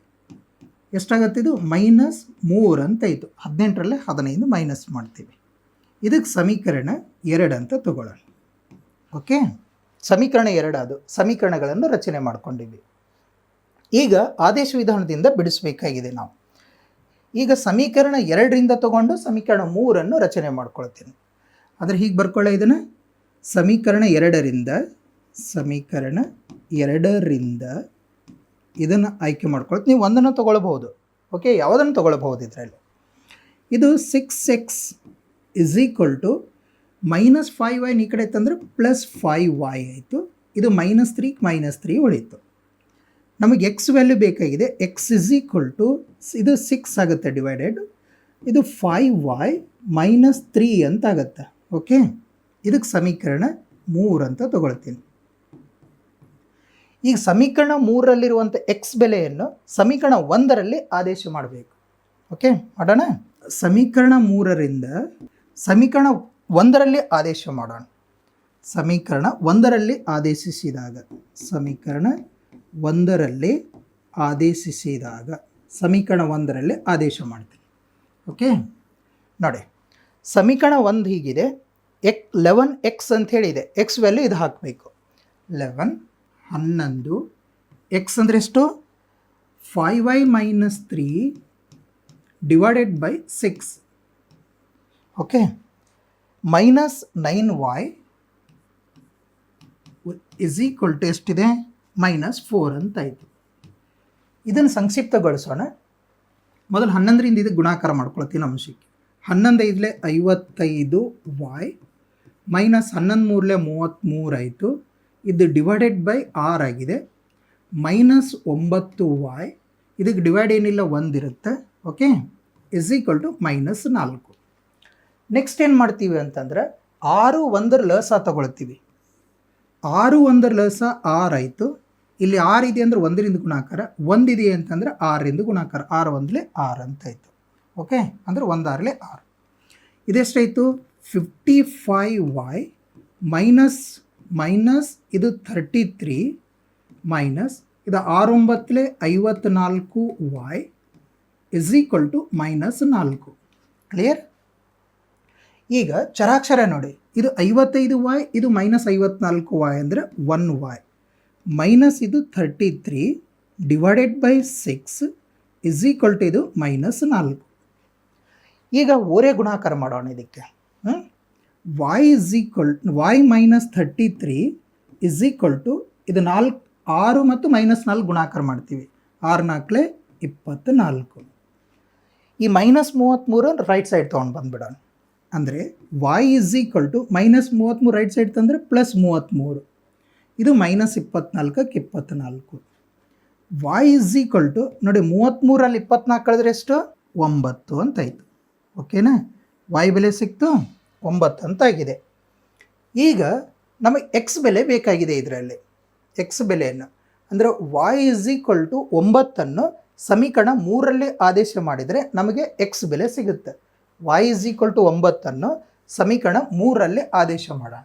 ಎಷ್ಟಾಗತ್ತೆ ಇದು? ಮೈನಸ್ ಮೂರು ಅಂತ ಇತ್ತು. ಹದಿನೆಂಟರಲ್ಲೇ ಹದಿನೈದು ಮೈನಸ್ ಮಾಡ್ತೀವಿ. ಇದಕ್ಕೆ ಸಮೀಕರಣ ಎರಡು ಅಂತ ತಗೊಳ್ಳೋಣ. ಓಕೆ? ಸಮೀಕರಣ ಎರಡು ಅದು. ಸಮೀಕರಣಗಳನ್ನು ರಚನೆ ಮಾಡ್ಕೊಂಡಿದ್ವಿ. ಈಗ ಆದೇಶ ವಿಧಾನದಿಂದ ಬಿಡಿಸಬೇಕಾಗಿದೆ ನಾವು. ಈಗ ಸಮೀಕರಣ ಎರಡರಿಂದ ತಗೊಂಡು ಸಮೀಕರಣ ಮೂರನ್ನು ರಚನೆ ಮಾಡ್ಕೊಳ್ತೀನಿ. ಆದರೆ ಹೀಗೆ ಬರ್ಕೊಳ್ಳೋ ಇದನ್ನು? ಸಮೀಕರಣ ಎರಡರಿಂದ ಸಮೀಕರಣ ಎರಡರಿಂದ ಇದನ್ನು ಆಯ್ಕೆ ಮಾಡ್ಕೊಳ್ತೀವಿ ನೀವು ಒಂದನ್ನು ತೊಗೊಳ್ಬೋದು ಓಕೆ ಯಾವುದನ್ನು ತೊಗೊಳ್ಬಹುದು ಇದರಲ್ಲಿ? ಇದು six x is equal to minus five y ಈ ಕಡೆ ಇತ್ತಂದರೆ ಪ್ಲಸ್ ಫೈವ್ ವೈ ಆಯಿತು. ಇದು ಮೈನಸ್ ತ್ರೀ ಮೈನಸ್ ತ್ರೀ ಉಳಿತು. ನಮಗೆ ಎಕ್ಸ್ ವ್ಯಾಲ್ಯೂ ಬೇಕಾಗಿದೆ. ಎಕ್ಸ್ ಇಸ್ ಈಕ್ವಲ್ ಟು ಇದು ಸಿಕ್ಸ್ ಆಗುತ್ತೆ ಡಿವೈಡೆಡ್ ಇದು ಫೈವ್ ವೈ ಮೈನಸ್ ತ್ರೀ ಅಂತ ಆಗುತ್ತೆ. ಓಕೆ ಇದಕ್ಕೆ ಸಮೀಕರಣ ಮೂರು ಅಂತ ತಗೊಳ್ತೀನಿ. ಈಗ ಸಮೀಕರಣ ಮೂರರಲ್ಲಿರುವಂಥ ಎಕ್ಸ್ ಬೆಲೆಯನ್ನು ಸಮೀಕರಣ ಒಂದರಲ್ಲಿ ಆದೇಶ ಮಾಡಬೇಕು. ಓಕೆ ಮಾಡೋಣ? ಸಮೀಕರಣ ಮೂರರಿಂದ ಸಮೀಕರಣ ಒಂದರಲ್ಲಿ ಆದೇಶ ಮಾಡೋಣ. ಸಮೀಕರಣ ಒಂದರಲ್ಲಿ ಆದೇಶಿಸಿದಾಗ, ಸಮೀಕರಣ ಒಂದರಲ್ಲಿ ಆದೇಶಿಸಿದಾಗ, ಸಮೀಕರಣ ಒಂದರಲ್ಲಿ ಆದೇಶ ಮಾಡ್ತೀನಿ. ಓಕೆ ನೋಡಿ. ಸಮೀಕರಣ ಒಂದು ಹೀಗಿದೆ. ಎಕ್ ಲೆವೆನ್ ಎಕ್ಸ್ ಅಂತ ಹೇಳಿದೆ. ಎಕ್ಸ್ ವ್ಯಾಲ್ಯೂ ಇದು ಹಾಕಬೇಕು. ಲೆವೆನ್ ಹನ್ನೊಂದು. ಎಕ್ಸ್ ಅಂದರೆ ಎಷ್ಟು? Five y minus three divided by six okay minus nine y is equal to ಎಷ್ಟಿದೆ? ಮೈನಸ್ ಫೋರ್ ಅಂತ ಆಯಿತು. ಇದನ್ನು ಸಂಕ್ಷಿಪ್ತಗೊಳಿಸೋಣ. ಮೊದಲು ಹನ್ನೊಂದರಿಂದ ಇದು ಗುಣಾಕಾರ ಮಾಡ್ಕೊಳ್ತೀನಿ ಅಂಶಕ್ಕೆ ಹನ್ನೊಂದು ಐದಲೇ ಐವತ್ತೈದು ವಾಯ್ ಮೈನಸ್ ಹನ್ನೊಂದು ಮೂರಲೆ ಮೂವತ್ತ್ಮೂರು ಆಯಿತು. ಇದು ಡಿವೈಡೆಡ್ ಬೈ ಆರ್ ಆಗಿದೆ. ಮೈನಸ್ ಒಂಬತ್ತು ವಾಯ್ ಇದಕ್ಕೆ ಡಿವೈಡ್ ಏನಿಲ್ಲ ಒಂದಿರುತ್ತೆ okay is equal to minus ನಾಲ್ಕು. ನೆಕ್ಸ್ಟ್ ಏನು ಮಾಡ್ತೀವಿ ಅಂತಂದ್ರೆ, ಆರು ಒಂದರ ಲಸ ತಗೊಳ್ತೀವಿ. ಆರು ಒಂದರ ಲಸ ಆರ್ ಆಯಿತು. ಇಲ್ಲಿ ಆರು ಇದೆ ಅಂದರೆ ಒಂದರಿಂದ ಗುಣಾಕಾರ. ಒಂದಿದೆ ಅಂತಂದರೆ ಆರಿಂದ ಗುಣಾಕಾರ. ಆರು ಒಂದಲೇ ಆರು ಅಂತ ಆಯಿತು. ಓಕೆ ಅಂದ್ರೆ ಒಂದು ಆರಲೆ ಆರು. ಇದೆಷ್ಟಾಯಿತು? Fifty five y minus minus ಇದು ಥರ್ಟಿ ತ್ರೀ ಮೈನಸ್ ಇದು ಆರೊಂಬತ್ತಲೆ ಐವತ್ನಾಲ್ಕು y is equal to minus ನಾಲ್ಕು. ಕ್ಲಿಯರ್ ಈಗ ಚರಾಕ್ಷರ ನೋಡಿ. ಇದು ಐವತ್ತೈದು ವಾಯ್ ಇದು ಮೈನಸ್ ಐವತ್ನಾಲ್ಕು ವಾಯ್ ಅಂದರೆ ಒನ್ ವಾಯ್ ಮೈನಸ್ ಇದು thirty three divided by six is equal to ಇದು ಮೈನಸ್ ನಾಲ್ಕು. ಈಗ ಓರೆ ಗುಣಾಕಾರ ಮಾಡೋಣ ಇದಕ್ಕೆ. Y is equal y minus thirty three is equal to ಇದು ನಾಲ್ಕು, ಆರು ಮತ್ತು ಮೈನಸ್ ನಾಲ್ಕು ಗುಣಾಕಾರ ಮಾಡ್ತೀವಿ. ಆರು ನಾಲ್ಕಲೆ ಇಪ್ಪತ್ತು ನಾಲ್ಕು ಈ ಮೈನಸ್ ಮೂವತ್ತ್ಮೂರು ರೈಟ್ ಸೈಡ್ ತೊಗೊಂಡು ಬಂದ್ಬಿಡೋಣ. ಅಂದರೆ y is equal to minus ಮೂವತ್ತ್ಮೂರು ರೈಟ್ ಸೈಡ್ ತಂದರೆ ಪ್ಲಸ್ ಮೂವತ್ತ್ಮೂರು ಇದು ಮೈನಸ್ ಇಪ್ಪತ್ನಾಲ್ಕಕ್ಕೆ ಇಪ್ಪತ್ತ್ನಾಲ್ಕು ವಾಯ್ ಇಸ್ ಈಕ್ವಲ್ ಟು ನೋಡಿ ಮೂವತ್ತ್ಮೂರಲ್ಲಿ ಇಪ್ಪತ್ನಾಲ್ಕು ಕಳೆದ್ರೆ ಎಷ್ಟು? ಒಂಬತ್ತು ಅಂತಾಯಿತು ಓಕೆನಾ ವಾಯ್ ಬೆಲೆ ಸಿಕ್ತು? ಒಂಬತ್ತು ಅಂತಾಗಿದೆ. ಈಗ ನಮಗೆ ಎಕ್ಸ್ ಬೆಲೆ ಬೇಕಾಗಿದೆ ಇದರಲ್ಲಿ. ಎಕ್ಸ್ ಬೆಲೆಯನ್ನು. ಅಂದರೆ ವಾಯ್ ಇಸ್ ಈಕ್ವಲ್ ಟು ಒಂಬತ್ತನ್ನು ಸಮೀಕರಣ ಮೂರರಲ್ಲಿ ಆದೇಶ ಮಾಡಿದರೆ ನಮಗೆ ಎಕ್ಸ್ ಬೆಲೆ ಸಿಗುತ್ತೆ. ವಾಯ್ ಇಸ್ ಈಕ್ವಲ್ ಟು ಒಂಬತ್ತನ್ನು ಸಮೀಕರಣ ಮೂರರಲ್ಲಿ ಆದೇಶ ಮಾಡೋಣ.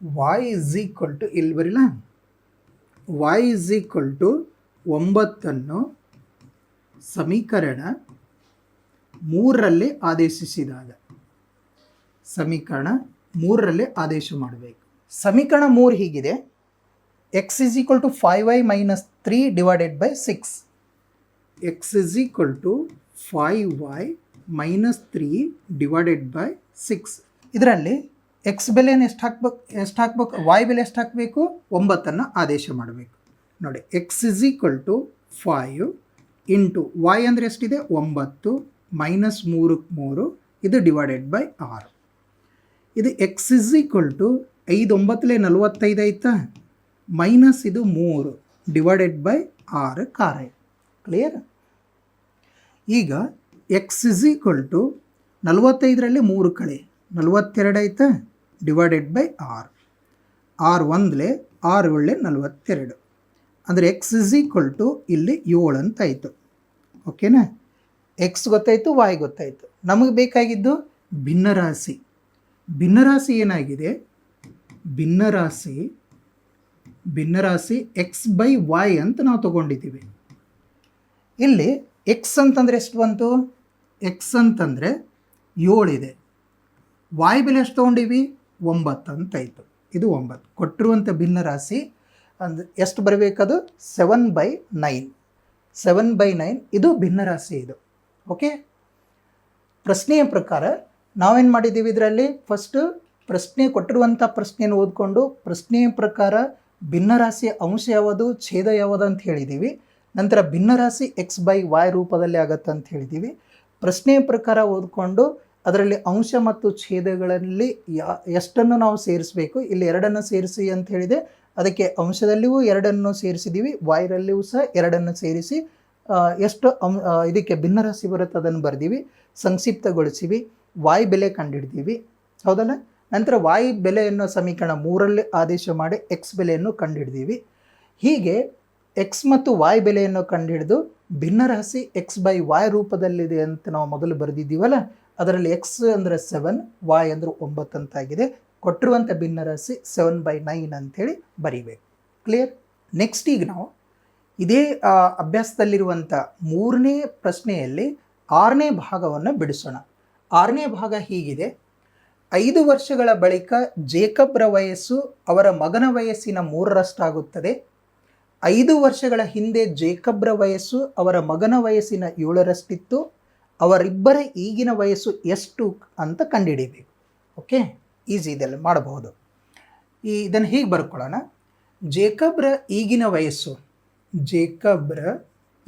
ವಾಯ್ ಇಸ್ ಈಕ್ವಲ್ ಟು ಇಲ್ಲಿ ಬರಿಲ್ಲ ವಾಯ್ ಇಸ್ ಈಕ್ವಲ್ ಟು ಒಂಬತ್ತನ್ನು ಸಮೀಕರಣ ಮೂರರಲ್ಲಿ ಆದೇಶಿಸಿದಾಗ ಸಮೀಕರಣ ಮೂರರಲ್ಲಿ ಆದೇಶ ಮಾಡಬೇಕು. ಸಮೀಕರಣ ಮೂರು ಹೀಗಿದೆ. X is equal to five y minus three divided by six x is equal to five y minus three divided by six ಇದರಲ್ಲಿ ಎಕ್ಸ್ ಬೆಲೆಯನ್ನು ಎಷ್ಟು ಹಾಕ್ಬೇಕು ಎಷ್ಟು ಹಾಕ್ಬೇಕು? ವೈ ಬೆಲೆ ಎಷ್ಟು ಹಾಕಬೇಕು? ಒಂಬತ್ತನ್ನು ಆದೇಶ ಮಾಡಬೇಕು. ನೋಡಿ x is equal to five into y ಅಂದರೆ ಎಷ್ಟಿದೆ? ಒಂಬತ್ತು ಮೈನಸ್ ಮೂರಕ್ಕೆ ಮೂರು, ಇದು ಡಿವೈಡೆಡ್ ಬೈ ಆರು. ಇದು ಎಕ್ಸ್ ಇಸ್ ಈಕ್ವಲ್ ಟು ಐದು ಒಂಬತ್ತಲೇ ನಲವತ್ತೈದು ಆಯ್ತಾ? ಮೈನಸ್ ಇದು ಮೂರು ಡಿವೈಡೆಡ್ ಬೈ ಆರು ಕಾರ್ ಕ್ಲಿಯರ್ ಈಗ ಎಕ್ಸ್ ಇಸ್ ಈಕ್ವಲ್ ಟು ನಲವತ್ತೈದರಲ್ಲಿ ಮೂರು ಕಳೆ ನಲವತ್ತೆರಡು ಆಯ್ತಾ? ಡಿವೈಡೆಡ್ ಬೈ ಆರು. ಆರು ಒಂದಲೇ, ಆರು ಒಳ್ಳೆ ನಲವತ್ತೆರಡು. ಅಂದರೆ ಎಕ್ಸ್ ಇಸ್ ಈಕ್ವಲ್ ಟು ಇಲ್ಲಿ ಏಳು ಅಂತ ಆಯಿತು. ಓಕೆನಾ ಎಕ್ಸ್ ಗೊತ್ತಾಯಿತು ವಾಯ್ ಗೊತ್ತಾಯಿತು. ನಮಗೆ ಬೇಕಾಗಿದ್ದು ಭಿನ್ನರಾಶಿ. ಭಿನ್ನರಾಶಿ ಏನಾಗಿದೆ? ಭಿನ್ನರಾಶಿ ಭಿನ್ನರಾಶಿ ಎಕ್ಸ್ ಬೈ ವೈ ಅಂತ ನಾವು ತಗೊಂಡಿದ್ದೀವಿ. ಇಲ್ಲಿ ಎಕ್ಸ್ ಅಂತಂದರೆ ಎಷ್ಟು ಬಂತು? ಎಕ್ಸ್ ಅಂತಂದರೆ ಏಳಿದೆ ವಾಯ್ ಬೆಲೆ ಎಷ್ಟು ತೊಗೊಂಡಿವಿ? ಒಂಬತ್ತು ಅಂತಾಯಿತು ಇದು ಒಂಬತ್ತು. ಕೊಟ್ಟಿರುವಂಥ ಭಿನ್ನರಾಶಿ ಅಂದ್ರೆ ಎಷ್ಟು ಬರಬೇಕದು? Seven by nine seven by nine ಇದು ಭಿನ್ನರಾಶಿ ಇದು. ಓಕೆ ಪ್ರಶ್ನೆಯ ಪ್ರಕಾರ ನಾವೇನು ಮಾಡಿದ್ದೀವಿ ಇದರಲ್ಲಿ? ಫಸ್ಟು ಪ್ರಶ್ನೆ ಕೊಟ್ಟಿರುವಂಥ ಪ್ರಶ್ನೆಯನ್ನು ಓದ್ಕೊಂಡು ಪ್ರಶ್ನೆಯ ಪ್ರಕಾರ ಭಿನ್ನರಾಶಿಯ ಅಂಶ ಯಾವುದು, ಛೇದ ಯಾವುದು ಅಂತ ಹೇಳಿದ್ದೀವಿ ನಂತರ ಭಿನ್ನರಾಶಿ ಎಕ್ಸ್ ಬೈ ವಾಯ್ ರೂಪದಲ್ಲಿ ಆಗತ್ತೆ ಅಂತ ಹೇಳಿದ್ದೀವಿ ಪ್ರಶ್ನೆಯ ಪ್ರಕಾರ ಓದ್ಕೊಂಡು ಅದರಲ್ಲಿ ಅಂಶ ಮತ್ತು ಛೇದಗಳಲ್ಲಿ ಯಾ, ಎಷ್ಟನ್ನು ನಾವು ಸೇರಿಸಬೇಕು? ಇಲ್ಲಿ ಎರಡನ್ನು ಸೇರಿಸಿ ಅಂತ ಹೇಳಿದೆ. ಅದಕ್ಕೆ ಅಂಶದಲ್ಲಿಯೂ ಎರಡನ್ನು ಸೇರಿಸಿದ್ದೀವಿ ವಾಯ್ರಲ್ಲಿಯೂ ಸಹ ಎರಡನ್ನು ಸೇರಿಸಿ ಎಷ್ಟು ಅಂ ಇದಕ್ಕೆ ಭಿನ್ನರಾಶಿ ಬರುತ್ತೆ ಅದನ್ನು ಬರೆದೀವಿ. ಸಂಕ್ಷಿಪ್ತಗೊಳಿಸಿವಿ. ವಾಯ್ ಬೆಲೆ ಕಂಡುಹಿಡ್ತೀವಿ ಹೌದಲ್ಲ? ನಂತರ ವಾಯ್ ಬೆಲೆಯನ್ನು ಸಮೀಕರಣ ಮೂರಲ್ಲಿ ಆದೇಶ ಮಾಡಿ ಎಕ್ಸ್ ಬೆಲೆಯನ್ನು ಕಂಡುಹಿಡ್ದೀವಿ ಹೀಗೆ ಎಕ್ಸ್ ಮತ್ತು ವಾಯ್ ಬೆಲೆಯನ್ನು ಕಂಡುಹಿಡಿದು ಭಿನ್ನರಹಸಿ ಎಕ್ಸ್ ಬೈ ವಾಯ್ ರೂಪದಲ್ಲಿದೆ ಅಂತ ನಾವು ಮೊದಲು ಬರೆದಿದ್ದೀವಲ್ಲ? ಅದರಲ್ಲಿ ಎಕ್ಸ್ ಅಂದರೆ ಸೆವೆನ್ ವಾಯ್ ಅಂದರೆ ಒಂಬತ್ತು ಅಂತಾಗಿದೆ. ಕೊಟ್ಟಿರುವಂಥ ಭಿನ್ನರಹಸಿ ಸೆವೆನ್ ಬೈ ನೈನ್ ಅಂಥೇಳಿ ಬರೀಬೇಕು. ಕ್ಲಿಯರ್ ನೆಕ್ಸ್ಟ್ ಈಗ ನಾವು ಇದೇ ಅಭ್ಯಾಸದಲ್ಲಿರುವಂಥ ಮೂರನೇ ಪ್ರಶ್ನೆಯಲ್ಲಿ ಆರನೇ ಭಾಗವನ್ನು ಬಿಡಿಸೋಣ. ಆರನೇ ಭಾಗ ಹೀಗಿದೆ. ಐದು ವರ್ಷಗಳ ಬಳಿಕ ಜೇಕಬ್ರ ವಯಸ್ಸು ಅವರ ಮಗನ ವಯಸ್ಸಿನ ಮೂರರಷ್ಟಾಗುತ್ತದೆ. ಐದು ವರ್ಷಗಳ ಹಿಂದೆ ಜೇಕಬ್ರ ವಯಸ್ಸು ಅವರ ಮಗನ ವಯಸ್ಸಿನ ಏಳರಷ್ಟಿತ್ತು. ಅವರಿಬ್ಬರ ಈಗಿನ ವಯಸ್ಸು ಎಷ್ಟು ಅಂತ ಕಂಡುಹಿಡಿಬೇಕು. ಓಕೆ, ಈಸಿ ಇದೆಲ್ಲ ಮಾಡಬಹುದು. ಈ ಇದನ್ನು ಹೀಗೆ ಬರ್ಕೊಳ್ಳೋಣ. ಜೇಕಬ್ರ ಈಗಿನ ವಯಸ್ಸು, ಜೇಕಬ್ರ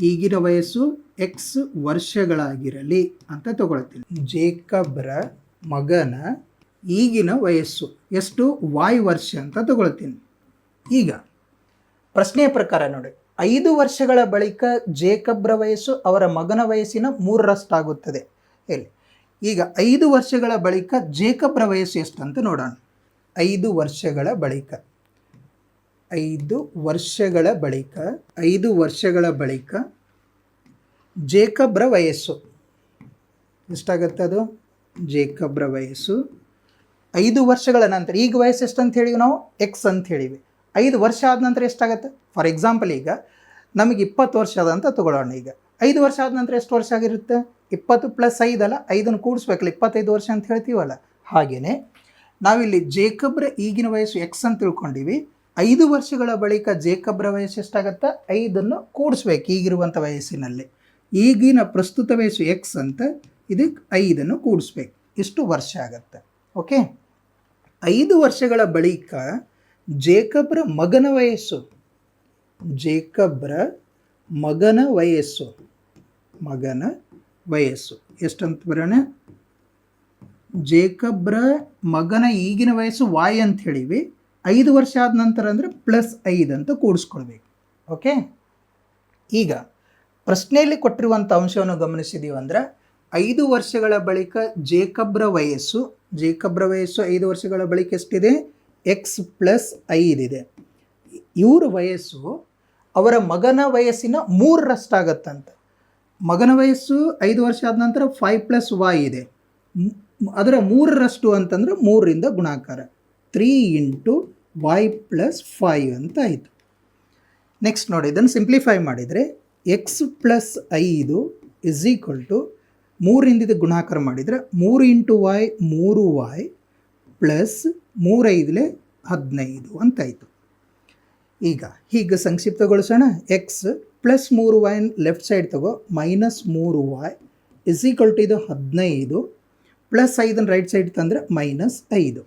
ಈಗಿನ ವಯಸ್ಸು ಎಕ್ಸ್ ವರ್ಷಗಳಾಗಿರಲಿ ಅಂತ ತಗೊಳ್ತೀನಿ. ಜೇಕಬ್ರ ಮಗನ ಈಗಿನ ವಯಸ್ಸು. ಎಷ್ಟು? ವಾಯು ವರ್ಷ ಅಂತ ತಗೊಳ್ತೀನಿ. ಈಗ ಪ್ರಶ್ನೆಯ ಪ್ರಕಾರ ನೋಡಿ. ಐದು ವರ್ಷಗಳ ಬಳಿಕ ಜೇಕಬ್ರ ವಯಸ್ಸು ಅವರ ಮಗನ ವಯಸ್ಸಿನ ಮೂರರಷ್ಟಾಗುತ್ತದೆ. ಹೇಳಿ ಈಗ ಐದು ವರ್ಷಗಳ ಬಳಿಕ ಜೇಕಬ್ರ ವಯಸ್ಸು ಎಷ್ಟು ಅಂತ ನೋಡೋಣ. ಐದು ವರ್ಷಗಳ ಬಳಿಕ. ಐದು ವರ್ಷಗಳ ಬಳಿಕ, ಐದು ವರ್ಷಗಳ ಬಳಿಕ ಜೇಕಬ್ರ ವಯಸ್ಸು. ಎಷ್ಟಾಗತ್ತೆ ಅದು? ಜೇಕಬ್ರ ವಯಸ್ಸು. ಐದು ವರ್ಷಗಳ ನಂತರ, ಈಗ ವಯಸ್ಸು ಎಷ್ಟು ಅಂತ ಹೇಳಿವಿ ನಾವು? ಎಕ್ಸ್ ಅಂತ ಹೇಳಿವಿ ಐದು ವರ್ಷ ಆದ ನಂತರ ಎಷ್ಟಾಗತ್ತೆ? ಫಾರ್ ಎಕ್ಸಾಂಪಲ್ ಈಗ, ನಮಗೆ ಇಪ್ಪತ್ತು ವರ್ಷ ಅದ ಅಂತ ತೊಗೊಳ್ಳೋಣ ಈಗ. ಐದು ವರ್ಷ ಆದ ನಂತರ ಎಷ್ಟು ವರ್ಷ ಆಗಿರುತ್ತೆ? ಇಪ್ಪತ್ತು ಪ್ಲಸ್ ಐದಲ್ಲ ಐದನ್ನು ಕೂಡಿಸ್ಬೇಕಲ್ಲ, ಇಪ್ಪತ್ತೈದು ವರ್ಷ ಅಂತ ಹೇಳ್ತೀವಲ್ಲ? ಹಾಗೆಯೇ ನಾವಿಲ್ಲಿ ಜೇಕಬ್ರ ಈಗಿನ ವಯಸ್ಸು ಎಕ್ಸ್ ಅಂತ ತಿಳ್ಕೊಂಡಿವಿ. ಐದು ವರ್ಷಗಳ ಬಳಿಕ ಜೇಕಬ್ರ ವಯಸ್ಸು ಎಷ್ಟಾಗತ್ತೆ? ಐದನ್ನು ಕೂಡಿಸ್ಬೇಕು ಈಗಿರುವಂಥ ವಯಸ್ಸಿನಲ್ಲಿ. ಈಗಿನ ಪ್ರಸ್ತುತ ವಯಸ್ಸು ಎಕ್ಸ್ ಅಂತ ಇದಕ್ಕೆ ಐದನ್ನು ಕೂಡಿಸ್ಬೇಕು. ಇಷ್ಟು ವರ್ಷ ಆಗತ್ತೆ. ಓಕೆ? ಐದು ವರ್ಷಗಳ ಬಳಿಕ ಜೇಕಬ್ರ ಮಗನ ವಯಸ್ಸು. ಜೇಕಬ್ರ ಮಗನ ವಯಸ್ಸು. ಮಗನ ವಯಸ್ಸು. ಎಷ್ಟಂತ ಬರೋಣ? ಜೇಕಬ್ರ ಮಗನ ಈಗಿನ ವಯಸ್ಸು ವಾಯ್ ಅಂತ ಹೇಳಿವಿ. ಐದು ವರ್ಷ ಆದ ನಂತರ ಅಂದರೆ ಪ್ಲಸ್ ಐದು ಅಂತ ಕೂಡಿಸ್ಕೊಳ್ಬೇಕು. ಓಕೆ? ಈಗ ಪ್ರಶ್ನೆಯಲ್ಲಿ ಕೊಟ್ಟಿರುವಂಥ ಅಂಶವನ್ನು ಗಮನಿಸಿದೀವಿ ಅಂದರೆ ಐದು ವರ್ಷಗಳ ಬಳಿಕ ಜೇಕಬ್ರ ವಯಸ್ಸು ಜೇಕಬ್ರ ವಯಸ್ಸು ಐದು ವರ್ಷಗಳ ಬಳಿಕ ಎಷ್ಟಿದೆ? ಎಕ್ಸ್ ಪ್ಲಸ್ ಐದಿದೆ ಇವ್ರ ವಯಸ್ಸು ಅವರ ಮಗನ ವಯಸ್ಸಿನ ಮೂರರಷ್ಟಾಗತ್ತಂತ. ಮಗನ ವಯಸ್ಸು ಐದು ವರ್ಷ ಆದ ನಂತರ ಫೈವ್ ಪ್ಲಸ್ ವೈ ಇದೆ. ಅದರ ಮೂರರಷ್ಟು ಅಂತಂದ್ರೆ ಮೂರರಿಂದ ಗುಣಾಕಾರ. Three into y plus five ಅಂತ ಆಯಿತು. ನೆಕ್ಸ್ಟ್ ನೋಡಿ, ಇದನ್ನು ಸಿಂಪ್ಲಿಫೈ ಮಾಡಿದರೆ ಎಕ್ಸ್ ಪ್ಲಸ್ ಐದು ಇಸ್ ಈಕ್ವಲ್ ಟು ಮೂರಿಂದ ಇದು ಗುಣಾಕಾರ ಮಾಡಿದರೆ ಮೂರು ಇಂಟು ವಾಯ್ ಮೂರು ವಾಯ್ ಪ್ಲಸ್ ಮೂರೈದಲೆ ಹದಿನೈದು ಅಂತಾಯಿತು. ಈಗ ಹೀಗೆ ಸಂಕ್ಷಿಪ್ತಗೊಳಿಸೋಣ. ಎಕ್ಸ್ ಪ್ಲಸ್ ಮೂರು ವಾಯ್ ಲೆಫ್ಟ್ ಸೈಡ್ ತಗೋ ಮೈನಸ್ ಮೂರು ವಾಯ್ ಇಸ್ ಈಕ್ವಲ್ ಟು ಇದು ಹದಿನೈದು ಪ್ಲಸ್ ಐದನ್ನು ರೈಟ್ ಸೈಡ್ ತಂದರೆ ಮೈನಸ್ ಐದು.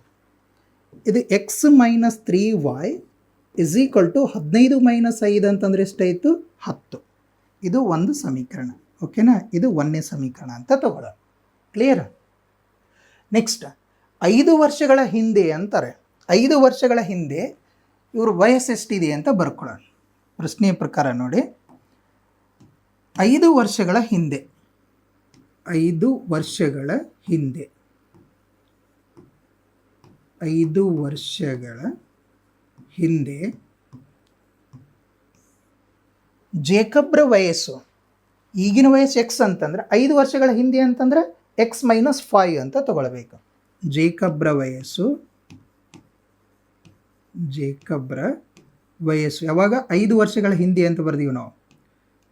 ಇದು x minus three y is equal to ಹದಿನೈದು ಮೈನಸ್ ಐದು ಅಂತಂದರೆ ಎಷ್ಟಾಯಿತು? ಹತ್ತು. ಇದು ಒಂದು ಸಮೀಕರಣ, ಓಕೆನಾ? ಇದು ಒಂದನೇ ಸಮೀಕರಣ ಅಂತ ತಗೊಳ್ಳೋಣ. ಕ್ಲಿಯರ್ ನೆಕ್ಸ್ಟ್ ಐದು ವರ್ಷಗಳ ಹಿಂದೆ ಅಂತಾರೆ. ಐದು ವರ್ಷಗಳ ಹಿಂದೆ ಇವ್ರ ವಯಸ್ಸು ಎಷ್ಟಿದೆ ಅಂತ ಬರ್ಕೊಳ್ಳೋಣ. ಪ್ರಶ್ನೆಯ ಪ್ರಕಾರ ನೋಡಿ. ಐದು ವರ್ಷಗಳ ಹಿಂದೆ. ಐದು ವರ್ಷಗಳ ಹಿಂದೆ. ಐದು ವರ್ಷಗಳ ಹಿಂದೆ ಜೇಕಬ್ರ ವಯಸ್ಸು. ಈಗಿನ ವಯಸ್ಸು ಎಕ್ಸ್ ಅಂತಂದ್ರೆ ಐದು ವರ್ಷಗಳ ಹಿಂದೆ ಅಂತಂದ್ರೆ ಎಕ್ಸ್ ಮೈನಸ್ ಫೈವ್ ಅಂತ ತಗೊಳ್ಬೇಕು. ಜೇಕಬ್ರ ವಯಸ್ಸು. ಜೇಕಬ್ರ ವಯಸ್ಸು. ಯಾವಾಗ? ಐದು ವರ್ಷಗಳ ಹಿಂದೆ ಅಂತ ಬರ್ದೀವಿ ನಾವು.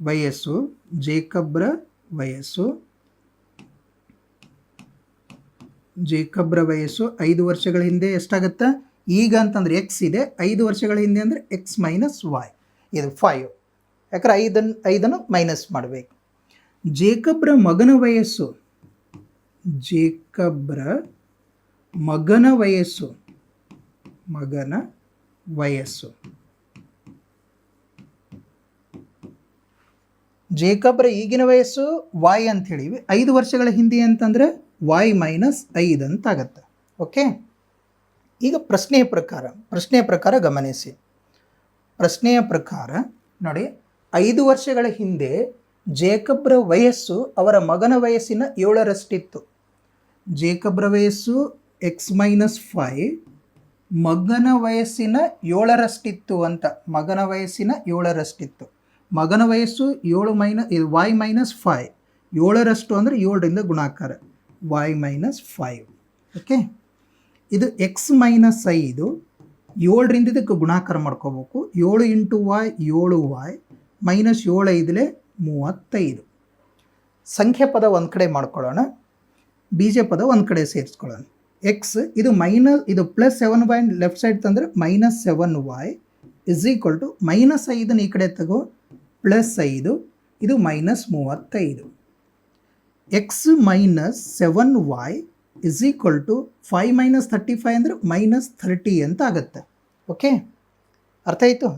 ವಯಸ್ಸು, ಜೇಕಬ್ರ ವಯಸ್ಸು. ಜೇಕಬ್ರ ವಯಸ್ಸು ಐದು ವರ್ಷಗಳ ಹಿಂದೆ ಎಷ್ಟಾಗತ್ತೆ? ಈಗ ಅಂತಂದ್ರೆ ಎಕ್ಸ್ ಇದೆ, ಐದು ವರ್ಷಗಳ ಹಿಂದೆ ಅಂದರೆ ಎಕ್ಸ್ ಮೈನಸ್ ವೈ ಇದು ಫೈವ್ ಯಾಕಂದ್ರೆ ಐದನ್ನು ಐದನ್ನು ಮೈನಸ್ ಮಾಡಬೇಕು. ಜೇಕಬ್ರ ಮಗನ ವಯಸ್ಸು, ಜೇಕಬ್ರ ಮಗನ ವಯಸ್ಸು ಮಗನ ವಯಸ್ಸು. ಜೇಕಬ್ರ ಈಗಿನ ವಯಸ್ಸು ವಾಯ್ ಅಂತ ಹೇಳಿವಿ. ಐದು ವರ್ಷಗಳ ಹಿಂದೆ ಅಂತಂದರೆ ವಾಯ್ ಮೈನಸ್ ಐದು ಅಂತ ಆಗತ್ತೆ ಓಕೆ ಈಗ ಪ್ರಶ್ನೆಯ ಪ್ರಕಾರ ಪ್ರಶ್ನೆಯ ಪ್ರಕಾರ ಗಮನಿಸಿ. ಪ್ರಶ್ನೆಯ ಪ್ರಕಾರ ನೋಡಿ ಐದು ವರ್ಷಗಳ ಹಿಂದೆ ಜೇಕಬ್ರ ವಯಸ್ಸು ಅವರ ಮಗನ ವಯಸ್ಸಿನ ಏಳರಷ್ಟಿತ್ತು. ಜೇಕಬ್ರ ವಯಸ್ಸು ಎಕ್ಸ್ ಮೈನಸ್ ಫೈವ್ ಮಗನ ವಯಸ್ಸಿನ ಏಳರಷ್ಟಿತ್ತು ಅಂತ. ಮಗನ ವಯಸ್ಸಿನ ಏಳರಷ್ಟಿತ್ತು. ಮಗನ ವಯಸ್ಸು ಏಳು ಮೈನ ವೈ ಮೈನಸ್ ಫೈವ್ ಏಳರಷ್ಟು ಅಂದರೆ ಏಳರಿಂದ ಗುಣಾಕಾರ. Y minus five okay? ಇದು ಎಕ್ಸ್ ಮೈನಸ್ ಐದು, ಏಳರಿಂದ ಇದಕ್ಕೆ ಗುಣಾಕಾರ ಮಾಡ್ಕೋಬೇಕು. ಏಳು ಇಂಟು ವಾಯ್ ಏಳು ವಾಯ್ ಮೈನಸ್ ಏಳು ಐದಲೇ ಮೂವತ್ತೈದು. ಸಂಖ್ಯೆ ಪದ ಒಂದು ಕಡೆ ಮಾಡ್ಕೊಳ್ಳೋಣ. ಬೀಜ ಪದ ಒಂದು ಕಡೆ ಸೇರಿಸ್ಕೊಳ್ಳೋಣ. ಎಕ್ಸ್ ಇದು ಮೈನಸ್, ಇದು plus seven y left side ತಂದರೆ minus seven y is equal to minus ಐದನ್ನು ಈ ಕಡೆ ತಗೋ. ಪ್ಲಸ್ ಐದು, ಇದು ಮೈನಸ್ ಮೂವತ್ತೈದು. X minus seven y is equal to five minus thirty five ಅಂದರೆ ಮೈನಸ್ ಥರ್ಟಿ ಅಂತ ಆಗುತ್ತೆ. ಓಕೆ ಅರ್ಥ ಆಯಿತು?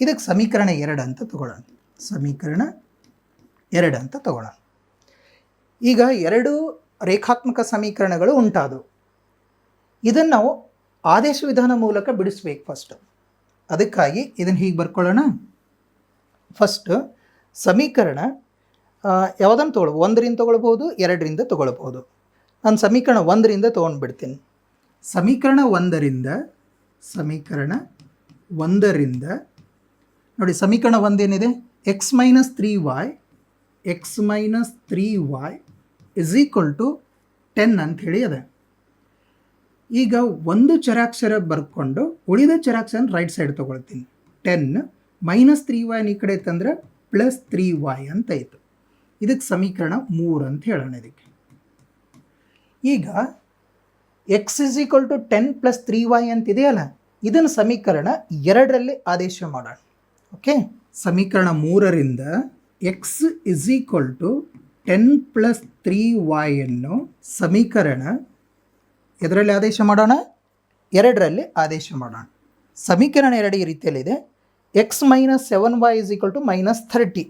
ಇದಕ್ಕೆ ಸಮೀಕರಣ ಎರಡು ಅಂತ ತಗೊಳ್ಳೋಣ. ಸಮೀಕರಣ ಎರಡು ಅಂತ ತಗೊಳ್ಳೋಣ. ಈಗ ಎರಡು ರೇಖಾತ್ಮಕ ಸಮೀಕರಣಗಳು ಉಂಟಾದವು. ಇದನ್ನು ನಾವು ಆದೇಶ ವಿಧಾನ ಮೂಲಕ ಬಿಡಿಸ್ಬೇಕು ಫಸ್ಟ್ ಅದಕ್ಕಾಗಿ ಇದನ್ನು ಹೀಗೆ ಬರ್ಕೊಳ್ಳೋಣ. ಫಸ್ಟ್ ಸಮೀಕರಣ ಯಾವುದನ್ನು ತೊಗೊಳ್ಬೋದು ಒಂದರಿಂದ ತೊಗೊಳ್ಬೋದು ಎರಡರಿಂದ ತೊಗೊಳ್ಬೋದು ನಾನು ಸಮೀಕರಣ ಒಂದರಿಂದ ತೊಗೊಂಡ್ಬಿಡ್ತೀನಿ. ಸಮೀಕರಣ ಒಂದರಿಂದ ಸಮೀಕರಣ ಒಂದರಿಂದ, ನೋಡಿ ಸಮೀಕರಣ ಒಂದೇನಿದೆ? X minus three y x minus three y is equal to ten ಅಂಥೇಳಿ ಅದ ಈಗ ಒಂದು ಚರಾಕ್ಷರ ಬರ್ಕೊಂಡು ಉಳಿದ ಚರಾಕ್ಷರ ರೈಟ್ ಸೈಡ್ ತೊಗೊಳ್ತೀನಿ. ಟೆನ್ ಮೈನಸ್ ತ್ರೀ ವಾಯ್ನ ಈ ಕಡೆ ತಂದ್ರೆ ಪ್ಲಸ್ ತ್ರೀ ವಾಯ್ ಅಂತ ಆಯಿತು ಇದಕ್ಕೆ ಸಮೀಕರಣ ಮೂರು ಅಂತ ಹೇಳೋಣ ಇದಕ್ಕೆ. ಈಗ x is equal to ten plus three y ಅಂತಿದೆಯಲ್ಲ, ಇದನ್ನು ಸಮೀಕರಣ ಎರಡರಲ್ಲಿ ಆದೇಶ ಮಾಡೋಣ. ಓಕೆ ಸಮೀಕರಣ ಮೂರರಿಂದ x is equal to ten plus three ವಾಯನ್ನು ಸಮೀಕರಣ ಎದರಲ್ಲಿ ಆದೇಶ ಮಾಡೋಣ? ಎರಡರಲ್ಲಿ ಆದೇಶ ಮಾಡೋಣ. ಸಮೀಕರಣ ಎರಡು ಈ ರೀತಿಯಲ್ಲಿದೆ x minus seven y is equal to minus thirty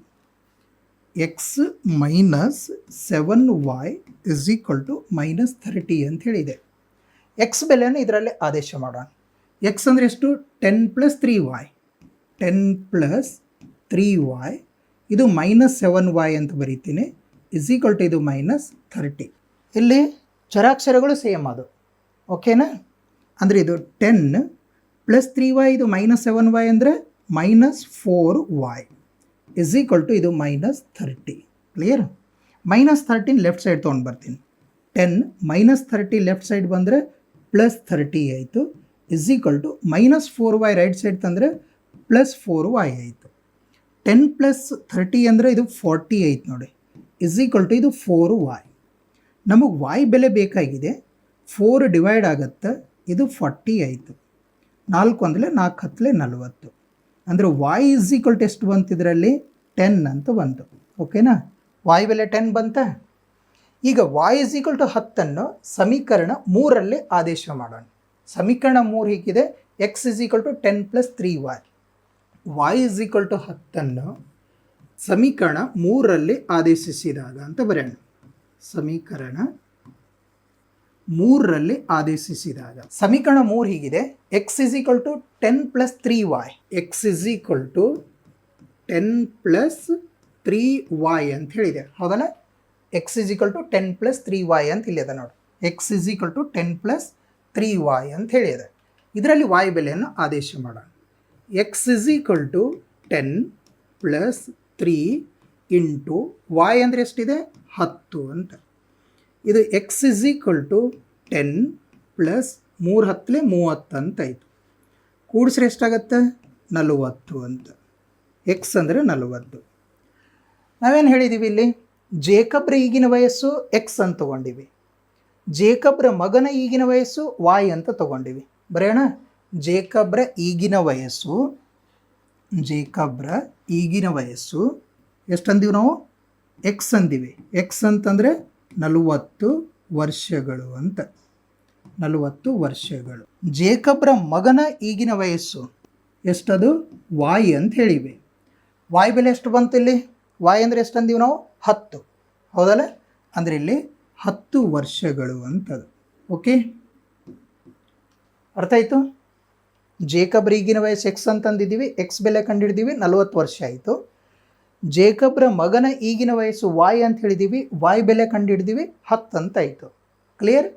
x minus seven y is equal to minus thirty ಅಂತ ಹೇಳಿದೆ. ಎಕ್ಸ್ ಬೆಲೆಯನ್ನು ಇದರಲ್ಲಿ ಆದೇಶ ಮಾಡೋಣ. ಎಕ್ಸ್ ಅಂದರೆ ಎಷ್ಟು? Ten plus three y ten plus three y ಇದು ಮೈನಸ್ ಸೆವೆನ್ ವಾಯ್ ಅಂತ ಬರೀತೀನಿ ಇಸ್ ಈಕ್ವಲ್ ಟು ಇದು ಮೈನಸ್ ಥರ್ಟಿ ಇಲ್ಲಿ ಚರಾಕ್ಷರಗಳು ಸೇಮ್ ಅದು ಓಕೆನಾ ಅಂದರೆ ಇದು ಟೆನ್ ಪ್ಲಸ್ ತ್ರೀ ವೈ ಇದು ಮೈನಸ್ ಸೆವೆನ್ ವಾಯ್ ಅಂದರೆ minus four y is equal to ಇದು minus thirty clear minus thirteen left side ತೊಗೊಂಡು ಬರ್ತೀನಿ. Ten minus thirty left side ಬಂದರೆ ಪ್ಲಸ್ ಥರ್ಟಿ ಆಯಿತು. Is equal to minus four y right side ತಂದರೆ plus four y ಆಯಿತು. Ten plus thirty ಅಂದರೆ ಇದು forty ಐತೆ ನೋಡಿ. ಇಸ್ ಈಕ್ವಲ್ ಟು ಇದು ಫೋರ್ ವಾಯ್ ನಮಗೆ ವಾಯ್ ಬೆಲೆ ಬೇಕಾಗಿದೆ. ಫೋರ್ ಡಿವೈಡ್ ಆಗುತ್ತೆ. ಇದು ಫಾರ್ಟಿ ಆಯಿತು ನಾಲ್ಕು ಅಂದರೆ ನಾಲ್ಕು ಹತ್ತಲೆ ನಲವತ್ತು. ಅಂದರೆ ವಾಯ್ ಇಸ್ ಈಕ್ವಲ್ ಟು ಎಷ್ಟು ಬಂತು ಇದರಲ್ಲಿ? ಟೆನ್ ಅಂತ ಬಂತು. ಓಕೆನಾ ವಾಯ್ ಬೆಲೆ ಟೆನ್ ಬಂತ? ಈಗ ವಾಯ್ ಇಸ್ ಈಕ್ವಲ್ ಟು ಹತ್ತನ್ನು ಸಮೀಕರಣ ಮೂರಲ್ಲಿ ಆದೇಶ ಮಾಡೋಣ. ಸಮೀಕರಣ ಮೂರು ಹೀಗಿದೆ. X is equal to ten plus three y y is equal to ಹತ್ತನ್ನು ಸಮೀಕರಣ ಮೂರರಲ್ಲಿ ಆದೇಶಿಸಿದಾಗ ಅಂತ ಬರೆಯೋಣ. ಸಮೀಕರಣ ಮೂರರಲ್ಲಿ ಆದೇಶಿಸಿದಾಗ. ಸಮೀಕರಣ ಮೂರು ಹೀಗಿದೆ. X is equal to ten plus three y x is equal to ten plus three y ಅಂತ ಹೇಳಿದೆ. ಹೌದಲ್ಲ? X is equal to ten plus three y ಅಂತ ಇಲ್ಲಿದೆ ನೋಡಿ. X is equal to ten plus three y ಅಂತ ಹೇಳಿದೆ. ಇದರಲ್ಲಿ y ಬೆಲೆಯನ್ನು ಆದೇಶ ಮಾಡೋಣ. X is equal to ten plus three into y ಅಂದರೆ ಎಷ್ಟಿದೆ? ಹತ್ತು ಅಂತ. ಇದು x is equal to ten plus ಮೂರು ಹತ್ತಲೆ ಮೂವತ್ತು ಅಂತ ಆಯಿತು. ಕೂಡಿಸ್ರೆ ಎಷ್ಟಾಗತ್ತೆ? ನಲವತ್ತು ಅಂತ. ಎಕ್ಸ್ ಅಂದರೆ ನಲವತ್ತು. ನಾವೇನು ಹೇಳಿದ್ದೀವಿ ಇಲ್ಲಿ? ಜೇಕಬ್ರ ಈಗಿನ ವಯಸ್ಸು ಎಕ್ಸ್ ಅಂತ ತೊಗೊಂಡಿವಿ. ಜೇಕಬ್ರ ಮಗನ ಈಗಿನ ವಯಸ್ಸು ವಾಯ್ ಅಂತ ತೊಗೊಂಡಿವಿ. ಬರೆಯೋಣ? ಜೇಕಬ್ರ ಈಗಿನ ವಯಸ್ಸು. ಜೇಕಬ್ರ ಈಗಿನ ವಯಸ್ಸು. ಎಷ್ಟು ಅಂದೀವಿ ನಾವು? ಎಕ್ಸ್ ಅಂದೀವಿ. ಎಕ್ಸ್ ಅಂತಂದರೆ ನಲವತ್ತು ವರ್ಷಗಳು ಅಂತ. ನಲವತ್ತು ವರ್ಷಗಳು. ಜೇಕಬ್ರ ಮಗನ ಈಗಿನ ವಯಸ್ಸು. ಎಷ್ಟದು? ವಾಯ್ ಅಂತ ಹೇಳಿವೆ. ವಾಯ್ ಬೆಲೆ ಎಷ್ಟು ಬಂತು ಇಲ್ಲಿ? ವಾಯ್ ಅಂದರೆ ಎಷ್ಟು ಅಂದೀವಿ ನಾವು? ಹತ್ತು. ಹೌದಲ್ಲ? ಅಂದರೆ ಇಲ್ಲಿ ಹತ್ತು ವರ್ಷಗಳು ಅಂತದು. ಓಕೆ ಅರ್ಥ ಆಯಿತು? ಜೇಕಬ್ರ ಈಗಿನ ವಯಸ್ಸು ಎಕ್ಸ್ ಅಂತಂದಿದ್ದೀವಿ ಎಕ್ಸ್ ಬೆಲೆ ಕಂಡಿಡಿದೀವಿ, ನಲವತ್ತು ವರ್ಷ ಆಯಿತು. ಜೇಕಬ್ರ ಮಗನ ಈಗಿನ ವಯಸ್ಸು ವಾಯ್ ಅಂತ ಹೇಳಿದ್ದೀವಿ ವಾಯ್ ಬೆಲೆ ಕಂಡಿಡಿದೀವಿ, ಹತ್ತು ಅಂತ ಆಯಿತು. ಕ್ಲಿಯರ್